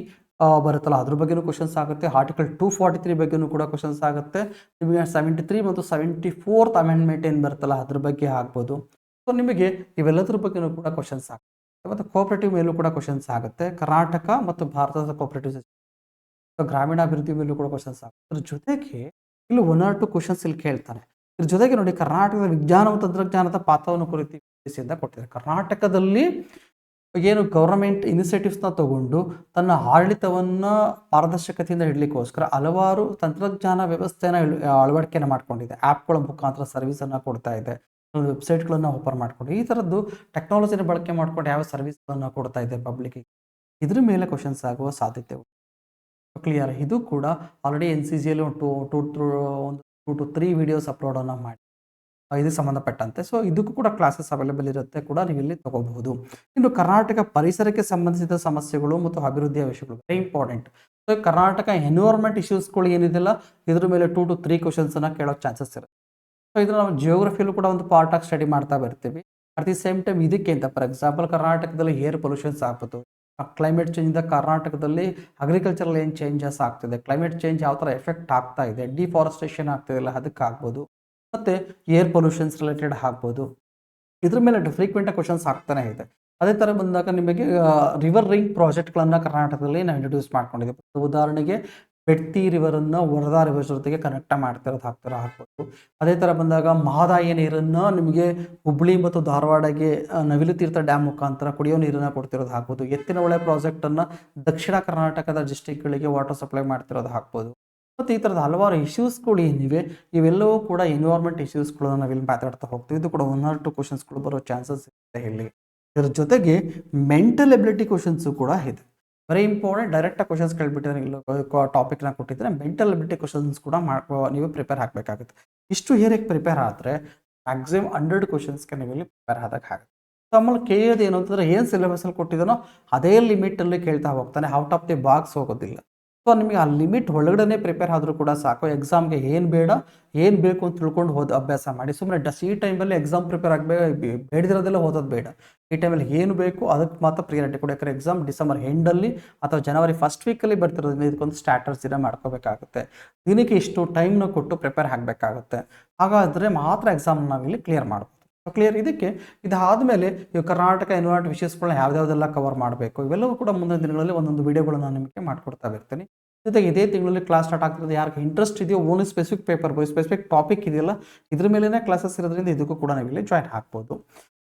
ಬರುತ್ತಲ್ಲ, ಅದ್ರ ಬಗ್ಗೆನೂ ಕ್ವಶನ್ಸ್ ಆಗುತ್ತೆ. ಆರ್ಟಿಕಲ್ ಟೂ ಫಾರ್ಟಿ ತ್ರೀ ಬಗ್ಗೆನೂ ಕೂಡ ಕ್ವಶನ್ಸ್ ಆಗುತ್ತೆ. ನಿಮಗೆ ಸೆವೆಂಟಿ ತ್ರೀ ಮತ್ತು ಸೆವೆಂಟಿ ಫೋರ್ತ್ ಅಮೆಂಡ್ಮೆಂಟ್ ಏನು ಬರುತ್ತಲ್ಲ, ಅದ್ರ ಬಗ್ಗೆ ಆಗ್ಬೋದು. ನಿಮಗೆ ಇವೆಲ್ಲದರ ಬಗ್ಗೆನೂ ಕೂಡ ಕ್ವಶನ್ಸ್ ಆಗುತ್ತೆ. ಮತ್ತು ಕೋಆಪರೇಟಿವ್ ಮೇಲೂ ಕೂಡ ಕ್ವಶನ್ಸ್ ಆಗುತ್ತೆ. ಕರ್ನಾಟಕ ಮತ್ತು ಭಾರತದ ಕೋಆಪರೇಟಿವ್ ಸೊ ಗ್ರಾಮೀಣಾಭಿವೃದ್ಧಿ ಮೇಲೂ ಕೂಡ ಕ್ವಶನ್ಸ್ ಆಗುತ್ತೆ. ಅದ್ರ ಜೊತೆಗೆ ಇಲ್ಲಿ ಒನ್ ಆರ್ ಟು ಕ್ವಶನ್ಸ್ ಇಲ್ಲಿ ಕೇಳ್ತಾನೆ. ಇದ್ರ ಜೊತೆಗೆ ನೋಡಿ ಕರ್ನಾಟಕದ ವಿಜ್ಞಾನ ಮತ್ತು ತಂತ್ರಜ್ಞಾನದ ಪಾತ್ರವನ್ನು ಕುರಿತು ಕೊಟ್ಟಿದೆ ಕೊಟ್ಟಿದ್ದಾರೆ ಕರ್ನಾಟಕದಲ್ಲಿ ಏನು ಗೌರ್ಮೆಂಟ್ ಇನಿಷಿಯೇಟಿವ್ಸ್ನ ತಗೊಂಡು ತನ್ನ ಆಡಳಿತವನ್ನು ಪಾರದರ್ಶಕತೆಯಿಂದ ಇಡಲಿಕ್ಕೋಸ್ಕರ ಹಲವಾರು ತಂತ್ರಜ್ಞಾನ ವ್ಯವಸ್ಥೆನ ಅಳವಡಿಕೆಯನ್ನು ಮಾಡ್ಕೊಂಡಿದೆ. ಆ್ಯಪ್ಗಳ ಮುಖಾಂತರ ಸರ್ವಿಸನ್ನು ಕೊಡ್ತಾ ಇದೆ. ವೆಬ್ಸೈಟ್ಗಳನ್ನು ಓಪನ್ ಮಾಡಿಕೊಂಡು, ಈ ಥರದ್ದು ಟೆಕ್ನಾಲಜಿನ ಬಳಕೆ ಮಾಡ್ಕೊಂಡು ಯಾವ ಸರ್ವಿಸ್ಗಳನ್ನು ಕೊಡ್ತಾ ಇದೆ ಪಬ್ಲಿಕ್ಕಿಗೆ ಇದ್ರ ಮೇಲೆ ಕ್ವಶನ್ಸ್ ಆಗುವ ಸಾಧ್ಯತೆ ಕ್ಲಿಯರ್ ಇದು ಕೂಡ ಆಲ್ರೆಡಿ ಎನ್ ಸಿ ಜಿಯಲ್ಲಿ ಒಂದು ಟು ಟು ಒಂದು ಟು ಟು ತ್ರೀ ವಿಡಿಯೋಸ್ ಅಪ್ಲೋಡನ್ನು ಮಾಡಿ, ಇದು ಸಂಬಂಧಪಟ್ಟಂತೆ. ಸೊ ಇದಕ್ಕೂ ಕೂಡ ಕ್ಲಾಸಸ್ ಅವೈಲೇಬಲ್ ಇರುತ್ತೆ ಕೂಡ ನೀವು ಇಲ್ಲಿ ತಗೋಬಹುದು. ಇನ್ನು ಕರ್ನಾಟಕ ಪರಿಸರಕ್ಕೆ ಸಂಬಂಧಿಸಿದ ಸಮಸ್ಯೆಗಳು ಮತ್ತು ಅಭಿವೃದ್ಧಿಯ ವಿಷಯಗಳು very important so Karnataka environment ಇಶ್ಯೂಸ್ಗಳು ಏನಿದೆಲ್ಲ ಇದ್ರ ಮೇಲೆ ಟೂ ಟು ತ್ರೀ ಕ್ವಶನ್ಸನ್ನು ಕೇಳೋ ಚಾನ್ಸಸ್ ಇರುತ್ತೆ. ಸೊ ಇದನ್ನ ನಾವು ಜಿಯೋಗ್ರಫಿಯಲ್ಲೂ ಕೂಡ ಒಂದು ಪಾರ್ಟ್ ಆಗಿ ಸ್ಟಡಿ ಮಾಡ್ತಾ ಬರ್ತೀವಿ. ಅಟ್ ದಿ ಸೇಮ್ ಟೈಮ್ ಇದಕ್ಕೆ ಅಂತ ಫಾರ್ ಎಕ್ಸಾಂಪಲ್ ಕರ್ನಾಟಕದಲ್ಲಿ ಏರ್ ಪೊಲ್ಯೂಷನ್ಸ್ ಆಗ್ಬೋದು. ಕ್ಲೈಮೇಟ್ ಚೇಂಜಿಂದ ಕರ್ನಾಟಕದಲ್ಲಿ ಅಗ್ರಿಕಲ್ಚರಲ್ಲಿ ಏನು ಚೇಂಜಸ್ ಆಗ್ತಿದೆ? ಕ್ಲೈಮೇಟ್ ಚೇಂಜ್ ಯಾವ ಥರ ಎಫೆಕ್ಟ್ ಆಗ್ತಾ ಇದೆ? ಡಿಫಾರೆಸ್ಟೇಷನ್ ಆಗ್ತಿದೆಯಲ್ಲ ಅದಕ್ಕೆ ಆಗ್ಬೋದು. ಮತ್ತು ಏರ್ ಪೊಲ್ಯೂಷನ್ಸ್ ರಿಲೇಟೆಡ್ ಆಗ್ಬೋದು. ಇದ್ರ ಮೇಲೆ ಫ್ರೀಕ್ವೆಂಟಾಗಿ ಕ್ವಶನ್ಸ್ ಆಗ್ತಾನೆ ಇದೆ. ಅದೇ ಥರ ಬಂದಾಗ ನಿಮಗೆ ರಿವರ್ ರಿಂಗ್ ಪ್ರಾಜೆಕ್ಟ್ಗಳನ್ನು ಕರ್ನಾಟಕದಲ್ಲಿ ನಾವು ಇಂಟ್ರೊಡ್ಯೂಸ್ ಮಾಡ್ಕೊಂಡಿದ್ದೀವಿ. ಉದಾಹರಣೆಗೆ ಬೆಡ್ತಿ ರಿವರನ್ನು ವರದಾ ರಿವರ್ ಜೊತೆಗೆ ಕನೆಕ್ಟ್ ಮಾಡ್ತಿರೋದು ಹಾಕ್ತಾರೆ, ಹಾಕ್ಬೋದು. ಅದೇ ಥರ ಬಂದಾಗ ಮಹದಾಯಿ ನೀರನ್ನು ನಿಮಗೆ ಹುಬ್ಳಿ ಮತ್ತು ಧಾರವಾಡಗೆ ನವಿಲು ತೀರ್ಥ ಡ್ಯಾಮ್ ಮುಖಾಂತರ ಕುಡಿಯೋ ನೀರನ್ನು ಕೊಡ್ತಿರೋದು ಹಾಕ್ಬೋದು. ಎತ್ತಿನ ಹೊಳೆ ಪ್ರಾಜೆಕ್ಟನ್ನು ದಕ್ಷಿಣ ಕರ್ನಾಟಕದ ಡಿಸ್ಟಿಕ್ಗಳಿಗೆ ವಾಟರ್ ಸಪ್ಲೈ ಮಾಡ್ತಿರೋದು ಹಾಕ್ಬೋದು. ಮತ್ತು ಈ ಥರದ ಹಲವಾರು ಇಶ್ಯೂಸ್ಗಳು ಏನಿವೆ, ಇವೆಲ್ಲವೂ ಕೂಡ ಎನ್ವಿರಾನ್ಮೆಂಟ್ ಇಶ್ಯೂಸ್ಗಳನ್ನ ನಾವಿಲ್ಲಿ ಮಾತಾಡ್ತಾ ಹೋಗ್ತೀವಿ. ಇದು ಕೂಡ ಒನ್ ಆರ್ ಟು ಕ್ವಶನ್ಸ್ಗಳು ಬರೋ ಚಾನ್ಸಸ್ ಇದೆ ಇಲ್ಲಿ. ಇದರ ಜೊತೆಗೆ ಮೆಂಟಲ್ ಎಬಿಲಿಟಿ ಕ್ವಶನ್ಸು ಕೂಡ ಇದೆ. ವೆರಿ ಇಂಪಾರ್ಟೆಂಟ್ ಡೈರೆಕ್ಟಾಗಿ ಕ್ವಶನ್ಸ್ ಕೇಳಿಬಿಟ್ಟಿದ್ರೆ ಇಲ್ಲ ಟಾಪಿಕ್ನ ಕೊಟ್ಟಿದ್ರೆ ಮೆಂಟಲ್ ಅಬಿಲಿಟಿ ಕ್ವಶನ್ಸ್ ಕೂಡ ನೀವು ಪ್ರಿಪೇರ್ ಆಗಬೇಕಾಗುತ್ತೆ. ಇಷ್ಟು ಏರಿಯಾಗೆ ಪ್ರಿಪೇರ್ ಆದರೆ ಮ್ಯಾಕ್ಸಿಮಮ್ ಹಂಡ್ರೆಡ್ ಕ್ವಶನ್ಸ್ಗೆ ನೀವು ಇಲ್ಲಿ ಪ್ರಿಪೇರ್ ಆದಾಗ ಆಗುತ್ತೆ. ಆಮೇಲೆ ಕೇಳೋದು ಏನು ಅಂತಂದರೆ ಏನು ಸಿಲೆಬಸಲ್ಲಿ ಕೊಟ್ಟಿದ್ದಾನೋ ಅದೇ ಲಿಮಿಟಲ್ಲಿ ಕೇಳ್ತಾ ಹೋಗ್ತಾನೆ. ಔಟ್ ಆಫ್ ದಿ ಬಾಕ್ಸ್ ಹೋಗೋದಿಲ್ಲ. ಸೊ ನಿಮಗೆ ಆ ಲಿಮಿಟ್ ಒಳಗಡೆ ಪ್ರಿಪೇರ್ ಆದರೂ ಕೂಡ ಸಾಕು. ಎಕ್ಸಾಮ್ಗೆ ಏನು ಬೇಡ, ಏನು ಬೇಕು ಅಂತ ತಿಳ್ಕೊಂಡು ಹೋದ ಅಭ್ಯಾಸ ಮಾಡಿ. ಸುಮ್ಮನೆ ಡಸ್ ಈ ಟೈಮಲ್ಲಿ ಎಕ್ಸಾಮ್ ಪ್ರಿಪೇರ್ ಆಗಬೇಕು ಬೇಡದಿರೋದೆಲ್ಲ ಓದೋದು ಬೇಡ. ಈ ಟೈಮಲ್ಲಿ ಏನು ಬೇಕು ಅದಕ್ಕೆ ಮಾತ್ರ ಪ್ರಿಯಾರಿಟಿ ಕೊಡಿ ಯಾಕಂದರೆ ಎಕ್ಸಾಮ್ ಡಿಸೆಂಬರ್ ಎಂಡಲ್ಲಿ ಅಥವಾ ಜನವರಿ ಫಸ್ಟ್ ವೀಕಲ್ಲಿ ಬರ್ತಿರೋದ್ರಿಂದ ಇದಕ್ಕೊಂದು ಸ್ಟ್ಯಾಟರ್ಸ್ ದಿನ ಮಾಡ್ಕೋಬೇಕಾಗುತ್ತೆ. ದಿನಕ್ಕೆ ಇಷ್ಟು ಟೈಮ್ನ ಕೊಟ್ಟು ಪ್ರಿಪೇರ್ ಆಗಬೇಕಾಗುತ್ತೆ. ಹಾಗಾದರೆ ಮಾತ್ರ ಎಕ್ಸಾಮ್ ನಾವಿಲ್ಲಿ ಕ್ಲಿಯರ್ ಮಾಡ್ಬೋದು. ಕ್ಲಿಯರ್ ಇದಕ್ಕೆ ಇದಾದಮೇಲೆ ಈ ಕರ್ನಾಟಕ ಎನ್ವೈರ್ಮೆಂಟ್ ವಿಷಯಸ್ಗಳನ್ನ ಯಾವ್ದಾವ್ದೆಲ್ಲ ಕವರ್ ಮಾಡಬೇಕು? ಇವೆಲ್ಲವೂ ಕೂಡ ಮುಂದಿನ ದಿನಗಳಲ್ಲಿ ಒಂದೊಂದು ವಿಡಿಯೋಗಳನ್ನ ನಾನು ನಿಮಗೆ ಮಾಡಿಕೊಡ್ತಾ ಇರ್ತೀನಿ. ಜೊತೆಗೆ ಇದೇ ತಿಂಗಳಲ್ಲಿ ಕ್ಲಾಸ್ ಸ್ಟಾರ್ಟ್ ಆಗ್ತಿರೋದು ಯಾರಿಗೆ ಇಂಟ್ರೆಸ್ಟ್ ಇದೆಯೋ only specific paper specific topic ಇದೆಯಲ್ಲ, ಇದ್ರ ಮೇಲೇ ಕ್ಲಾಸಸ್ ಇರೋದ್ರಿಂದ ಇದಕ್ಕೂ ಕೂಡ ನೀವು ಇಲ್ಲಿ ಜಾಯ್ನ್ ಆಗ್ಬೋದು.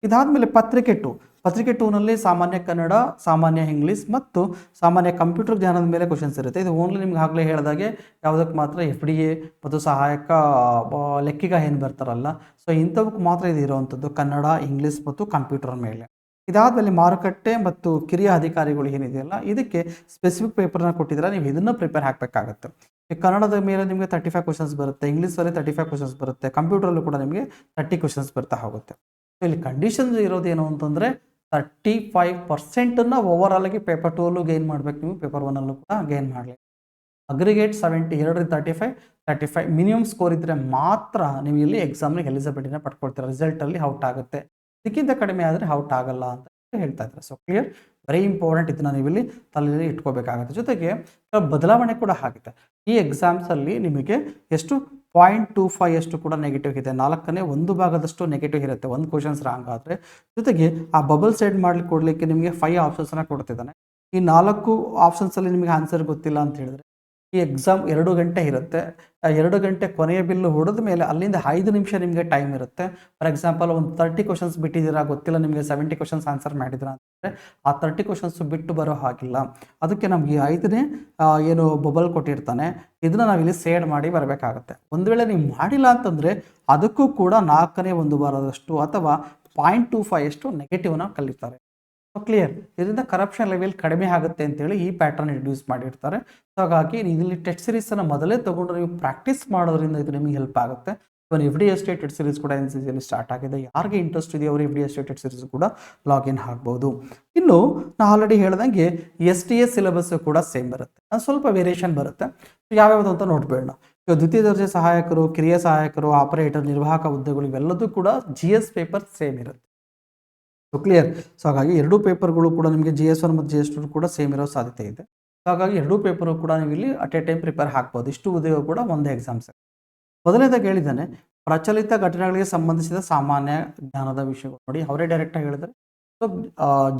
ಇದಾದಮೇಲೆ ಪತ್ರಿಕೆ ಟು ಪತ್ರಿಕೆ ಟೂನಲ್ಲಿ ಸಾಮಾನ್ಯ ಕನ್ನಡ, ಸಾಮಾನ್ಯ ಇಂಗ್ಲೀಷ್ ಮತ್ತು ಸಾಮಾನ್ಯ ಕಂಪ್ಯೂಟರ್ ಜ್ಞಾನದ ಮೇಲೆ ಕ್ವಶನ್ಸ್ ಇರುತ್ತೆ. ಇದು ಓನ್ಲಿ ನಿಮ್ಗೆ ಆಗಲೇ ಹೇಳಿದಾಗೆ ಯಾವುದಕ್ಕೆ ಮಾತ್ರ ಎಫ್ ಡಿ ಎ ಮತ್ತು ಸಹಾಯಕ ಲೆಕ್ಕಿಗ ಏನು ಬರ್ತಾರಲ್ಲ. ಸೊ ಇಂಥವಕ್ಕೆ ಮಾತ್ರ ಇದು ಇರುವಂಥದ್ದು ಕನ್ನಡ, ಇಂಗ್ಲೀಷ್ ಮತ್ತು ಕಂಪ್ಯೂಟರ್ ಮೇಲೆ. ಇದಾದಮೇಲೆ ಮಾರುಕಟ್ಟೆ ಮತ್ತು ಕಿರಿಯ ಅಧಿಕಾರಿಗಳು ಏನಿದೆಯಲ್ಲ, ಇದಕ್ಕೆ ಸ್ಪೆಸಿಫಿಕ್ ಪೇಪರ್ನ ಕೊಟ್ಟಿದ್ರೆ ನೀವು ಇದನ್ನು ಪ್ರಿಪೇರ್ ಹಾಕಬೇಕಾಗುತ್ತೆ. ಕನ್ನಡದ ಮೇಲೆ ನಿಮಗೆ ತರ್ಟಿ ಫೈವ್ ಕ್ವಶನ್ಸ್ ಬರುತ್ತೆ ಇಂಗ್ಲೀಷಲ್ಲಿ ತರ್ಟಿ ಫೈವ್ ಕ್ವಶನ್ಸ್ ಬರುತ್ತೆ ಕಂಪ್ಯೂಟರಲ್ಲೂ ಕೂಡ ನಿಮಗೆ ತರ್ಟಿ ಕ್ವಶನ್ಸ್ ಬರ್ತಾ ಹೋಗುತ್ತೆ. ಇಲ್ಲಿ ಕಂಡೀಷನ್ಸ್ ಇರೋದೇನು ಅಂತಂದರೆ ತರ್ಟಿ ಫೈವ್ ಪರ್ಸೆಂಟನ್ನು ಓವರ್ ಆಗಿ ಪೇಪರ್ ಟೂಲ್ಲೂ ಗೇನ್ ಮಾಡಬೇಕು ನೀವು ಪೇಪರ್ ಒನ್ನಲ್ಲೂ ಕೂಡ ಗೇನ್ ಮಾಡಲಿ. ಅಗ್ರಿಗೇಟ್ ಸೆವೆಂಟಿ ಎರಡರಿಂದ thirty five thirty five minimum score ಇದ್ದರೆ ಮಾತ್ರ ನೀವು ಇಲ್ಲಿ ಎಕ್ಸಾಮ್ಗೆ ಎಲಿಜಿಬಿಲಿಟಿನ ಪಡ್ಕೊಳ್ತೀರ ರಿಸಲ್ಟಲ್ಲಿ ಔಟ್ ಆಗುತ್ತೆ. ಇದಕ್ಕಿಂತ ಕಡಿಮೆ ಆದರೆ ಔಟ್ ಆಗಲ್ಲ ಅಂತ ಹೇಳ್ತಾ ಇದ್ದಾರೆ. ಸೊ ಕ್ಲಿಯರ್ ವೆರಿ ಇಂಪಾರ್ಟೆಂಟ್ ಇದನ್ನ ನೀವು ಇಲ್ಲಿ ತಲೆಯಲ್ಲಿ ಇಟ್ಕೋಬೇಕಾಗುತ್ತೆ. ಜೊತೆಗೆ, ಬದಲಾವಣೆ ಕೂಡ ಆಗುತ್ತೆ. ಈ ಎಕ್ಸಾಮ್ಸಲ್ಲಿ ನಿಮಗೆ ಎಷ್ಟು ಪಾಯಿಂಟ್ ಟೂ ಫೈವ್ ಅಷ್ಟು ಕೂಡ ನೆಗೆಟಿವ್ ಇದೆ. ನಾಲ್ಕನೇ ಒಂದು ಭಾಗದಷ್ಟು ನೆಗೆಟಿವ್ ಇರುತ್ತೆ. ಒಂದು ಕ್ವಶನ್ಸ್ ರಾಂಗ್ ಆದರೆ. ಜೊತೆಗೆ ಆ ಬಬಲ್ ಸೆಡ್ ಮಾಡ್ಲಿಕ್ಕೆ ಕೊಡಲಿಕ್ಕೆ ನಿಮಗೆ ಫೈವ್ ಆಪ್ಷನ್ಸನ್ನು ಕೊಡ್ತಿದ್ದಾನೆ. ಈ ನಾಲ್ಕು ಆಪ್ಷನ್ಸಲ್ಲಿ ನಿಮಗೆ ಆನ್ಸರ್ ಗೊತ್ತಿಲ್ಲ ಅಂತ ಹೇಳಿದ್ರೆ ಈ ಎಕ್ಸಾಮ್ ಎರಡು ಗಂಟೆ ಇರುತ್ತೆ. ಎರಡು ಗಂಟೆ ಕೊನೆಯ ಬಿಲ್ಲು ಹೊಡೆದ ಮೇಲೆ ಅಲ್ಲಿಂದ ಐದು ನಿಮಿಷ ನಿಮಗೆ ಟೈಮ್ ಇರುತ್ತೆ. ಫಾರ್ ಎಕ್ಸಾಂಪಲ್ ಒಂದು ತರ್ಟಿ ಕ್ವಶನ್ಸ್ ಬಿಟ್ಟಿದ್ದೀರಾ, ಗೊತ್ತಿಲ್ಲ ನಿಮಗೆ ಸೆವೆಂಟಿ ಕ್ವಶನ್ಸ್ ಆನ್ಸರ್ ಮಾಡಿದ್ರ ಅಂದರೆ ಆ ತರ್ಟಿ ಕ್ವಶನ್ಸ್ ಬಿಟ್ಟು ಬರೋ ಹಾಗಿಲ್ಲ. ಅದಕ್ಕೆ ನಮಗೆ ಐದನೇ ಏನು ಬಬಲ್ ಕೊಟ್ಟಿರ್ತಾನೆ. ಇದನ್ನ ನಾವಿಲ್ಲಿ ಸೇಡ್ ಮಾಡಿ ಬರಬೇಕಾಗುತ್ತೆ. ಒಂದು ವೇಳೆ ನೀವು ಮಾಡಿಲ್ಲ ಅಂತಂದರೆ ಅದಕ್ಕೂ ಕೂಡ ನಾಲ್ಕನೇ ಒಂದು ಬಾರದಷ್ಟು ಅಥವಾ ಪಾಯಿಂಟ್ ಟು ಫೈವ್ ಅಷ್ಟು ನೆಗೆಟಿವ್ನ ಕಲಿತಾರೆ. ಕ್ಲಿಯರ್ ಇದರಿಂದ ಕರಪ್ಷನ್ ಲೆವೆಲ್ ಕಡಿಮೆ ಆಗುತ್ತೆ ಅಂತೇಳಿ ಈ ಪ್ಯಾಟರ್ನ್ ಇಂಟ್ರಡ್ಯೂಸ್ ಮಾಡಿರ್ತಾರೆ. ಸೊ ಹಾಗಾಗಿ ಇಲ್ಲಿ ಟೆಸ್ಟ್ ಸೀರೀಸನ್ನು ಮೊದಲೇ ತೊಗೊಂಡು ನೀವು ಪ್ರಾಕ್ಟೀಸ್ ಮಾಡೋದ್ರಿಂದ ಇದು ನಿಮಗೆ ಹೆಲ್ಪ್ ಆಗುತ್ತೆ. Even F D estate TET series ಕೂಡ ಎನ್ ಸಿ ಸಿಯಲ್ಲಿ ಸ್ಟಾರ್ಟ್ ಆಗಿದೆ. ಯಾರಿಗೆ ಇಂಟ್ರೆಸ್ಟ್ ಇದೆಯೋ ಅವರು F D estate TET series ಕೂಡ ಲಾಗಿನ್ ಆಗ್ಬೋದು. ಇನ್ನು ನಾ ಆಲ್ರೆಡಿ ಹೇಳ್ದಂಗೆ ಎಸ್ ಟಿ ಎಸ್ ಸಿಲೆಬಸ್ ಕೂಡ ಸೇಮ್ ಬರುತ್ತೆ. ಸ್ವಲ್ಪ ವೇರಿಯೇಷನ್ ಬರುತ್ತೆ. ಯಾವ್ಯಾವುದು ಅಂತ ನೋಡ್ಬೇಡ ಇವಾಗ ದ್ವಿತೀಯ ದರ್ಜೆ ಸಹಾಯಕರು, ಕಿರಿಯ ಸಹಾಯಕರು ಆಪರೇಟರ್ ನಿರ್ವಾಹಕ ಹುದ್ದೆಗಳು ಇವೆಲ್ಲದೂ ಕೂಡ ಜಿ ಎಸ್ ಪೇಪರ್ ಸೇಮ್ ಇರುತ್ತೆ. ಸೊ ಕ್ಲಿಯರ್ ಸೊ ಹಾಗಾಗಿ ಎರಡೂ ಪೇಪರ್ಗಳು ಕೂಡ ನಿಮಗೆ ಜಿ ಎಸ್ ಒನ್ ಮತ್ತು ಜಿ ಎಸ್ ಟು ಕೂಡ ಸೇಮ್ ಇರೋ ಸಾಧ್ಯತೆ ಇದೆ. ಸೊ ಹಾಗಾಗಿ ಎರಡೂ ಪೇಪರು ಕೂಡ ನೀವು ಇಲ್ಲಿ ಅಟ್ ಎ ಟೈಮ್ ಪ್ರಿಪೇರ್ ಹಾಕ್ಬೋದು. ಇಷ್ಟು ಉದ್ಯೋಗ ಕೂಡ ಒಂದೇ ಎಕ್ಸಾಮ್ಸ್ ಮೊದಲನೇದಾಗಿ ಹೇಳಿದ್ದಾನೆ, ಪ್ರಚಲಿತ ಘಟನೆಗಳಿಗೆ ಸಂಬಂಧಿಸಿದ ಸಾಮಾನ್ಯ ಜ್ಞಾನದ ವಿಷಯಗಳು. ನೋಡಿ, ಅವರೇ ಡೈರೆಕ್ಟಾಗಿ ಹೇಳಿದ್ರೆ ಸೊ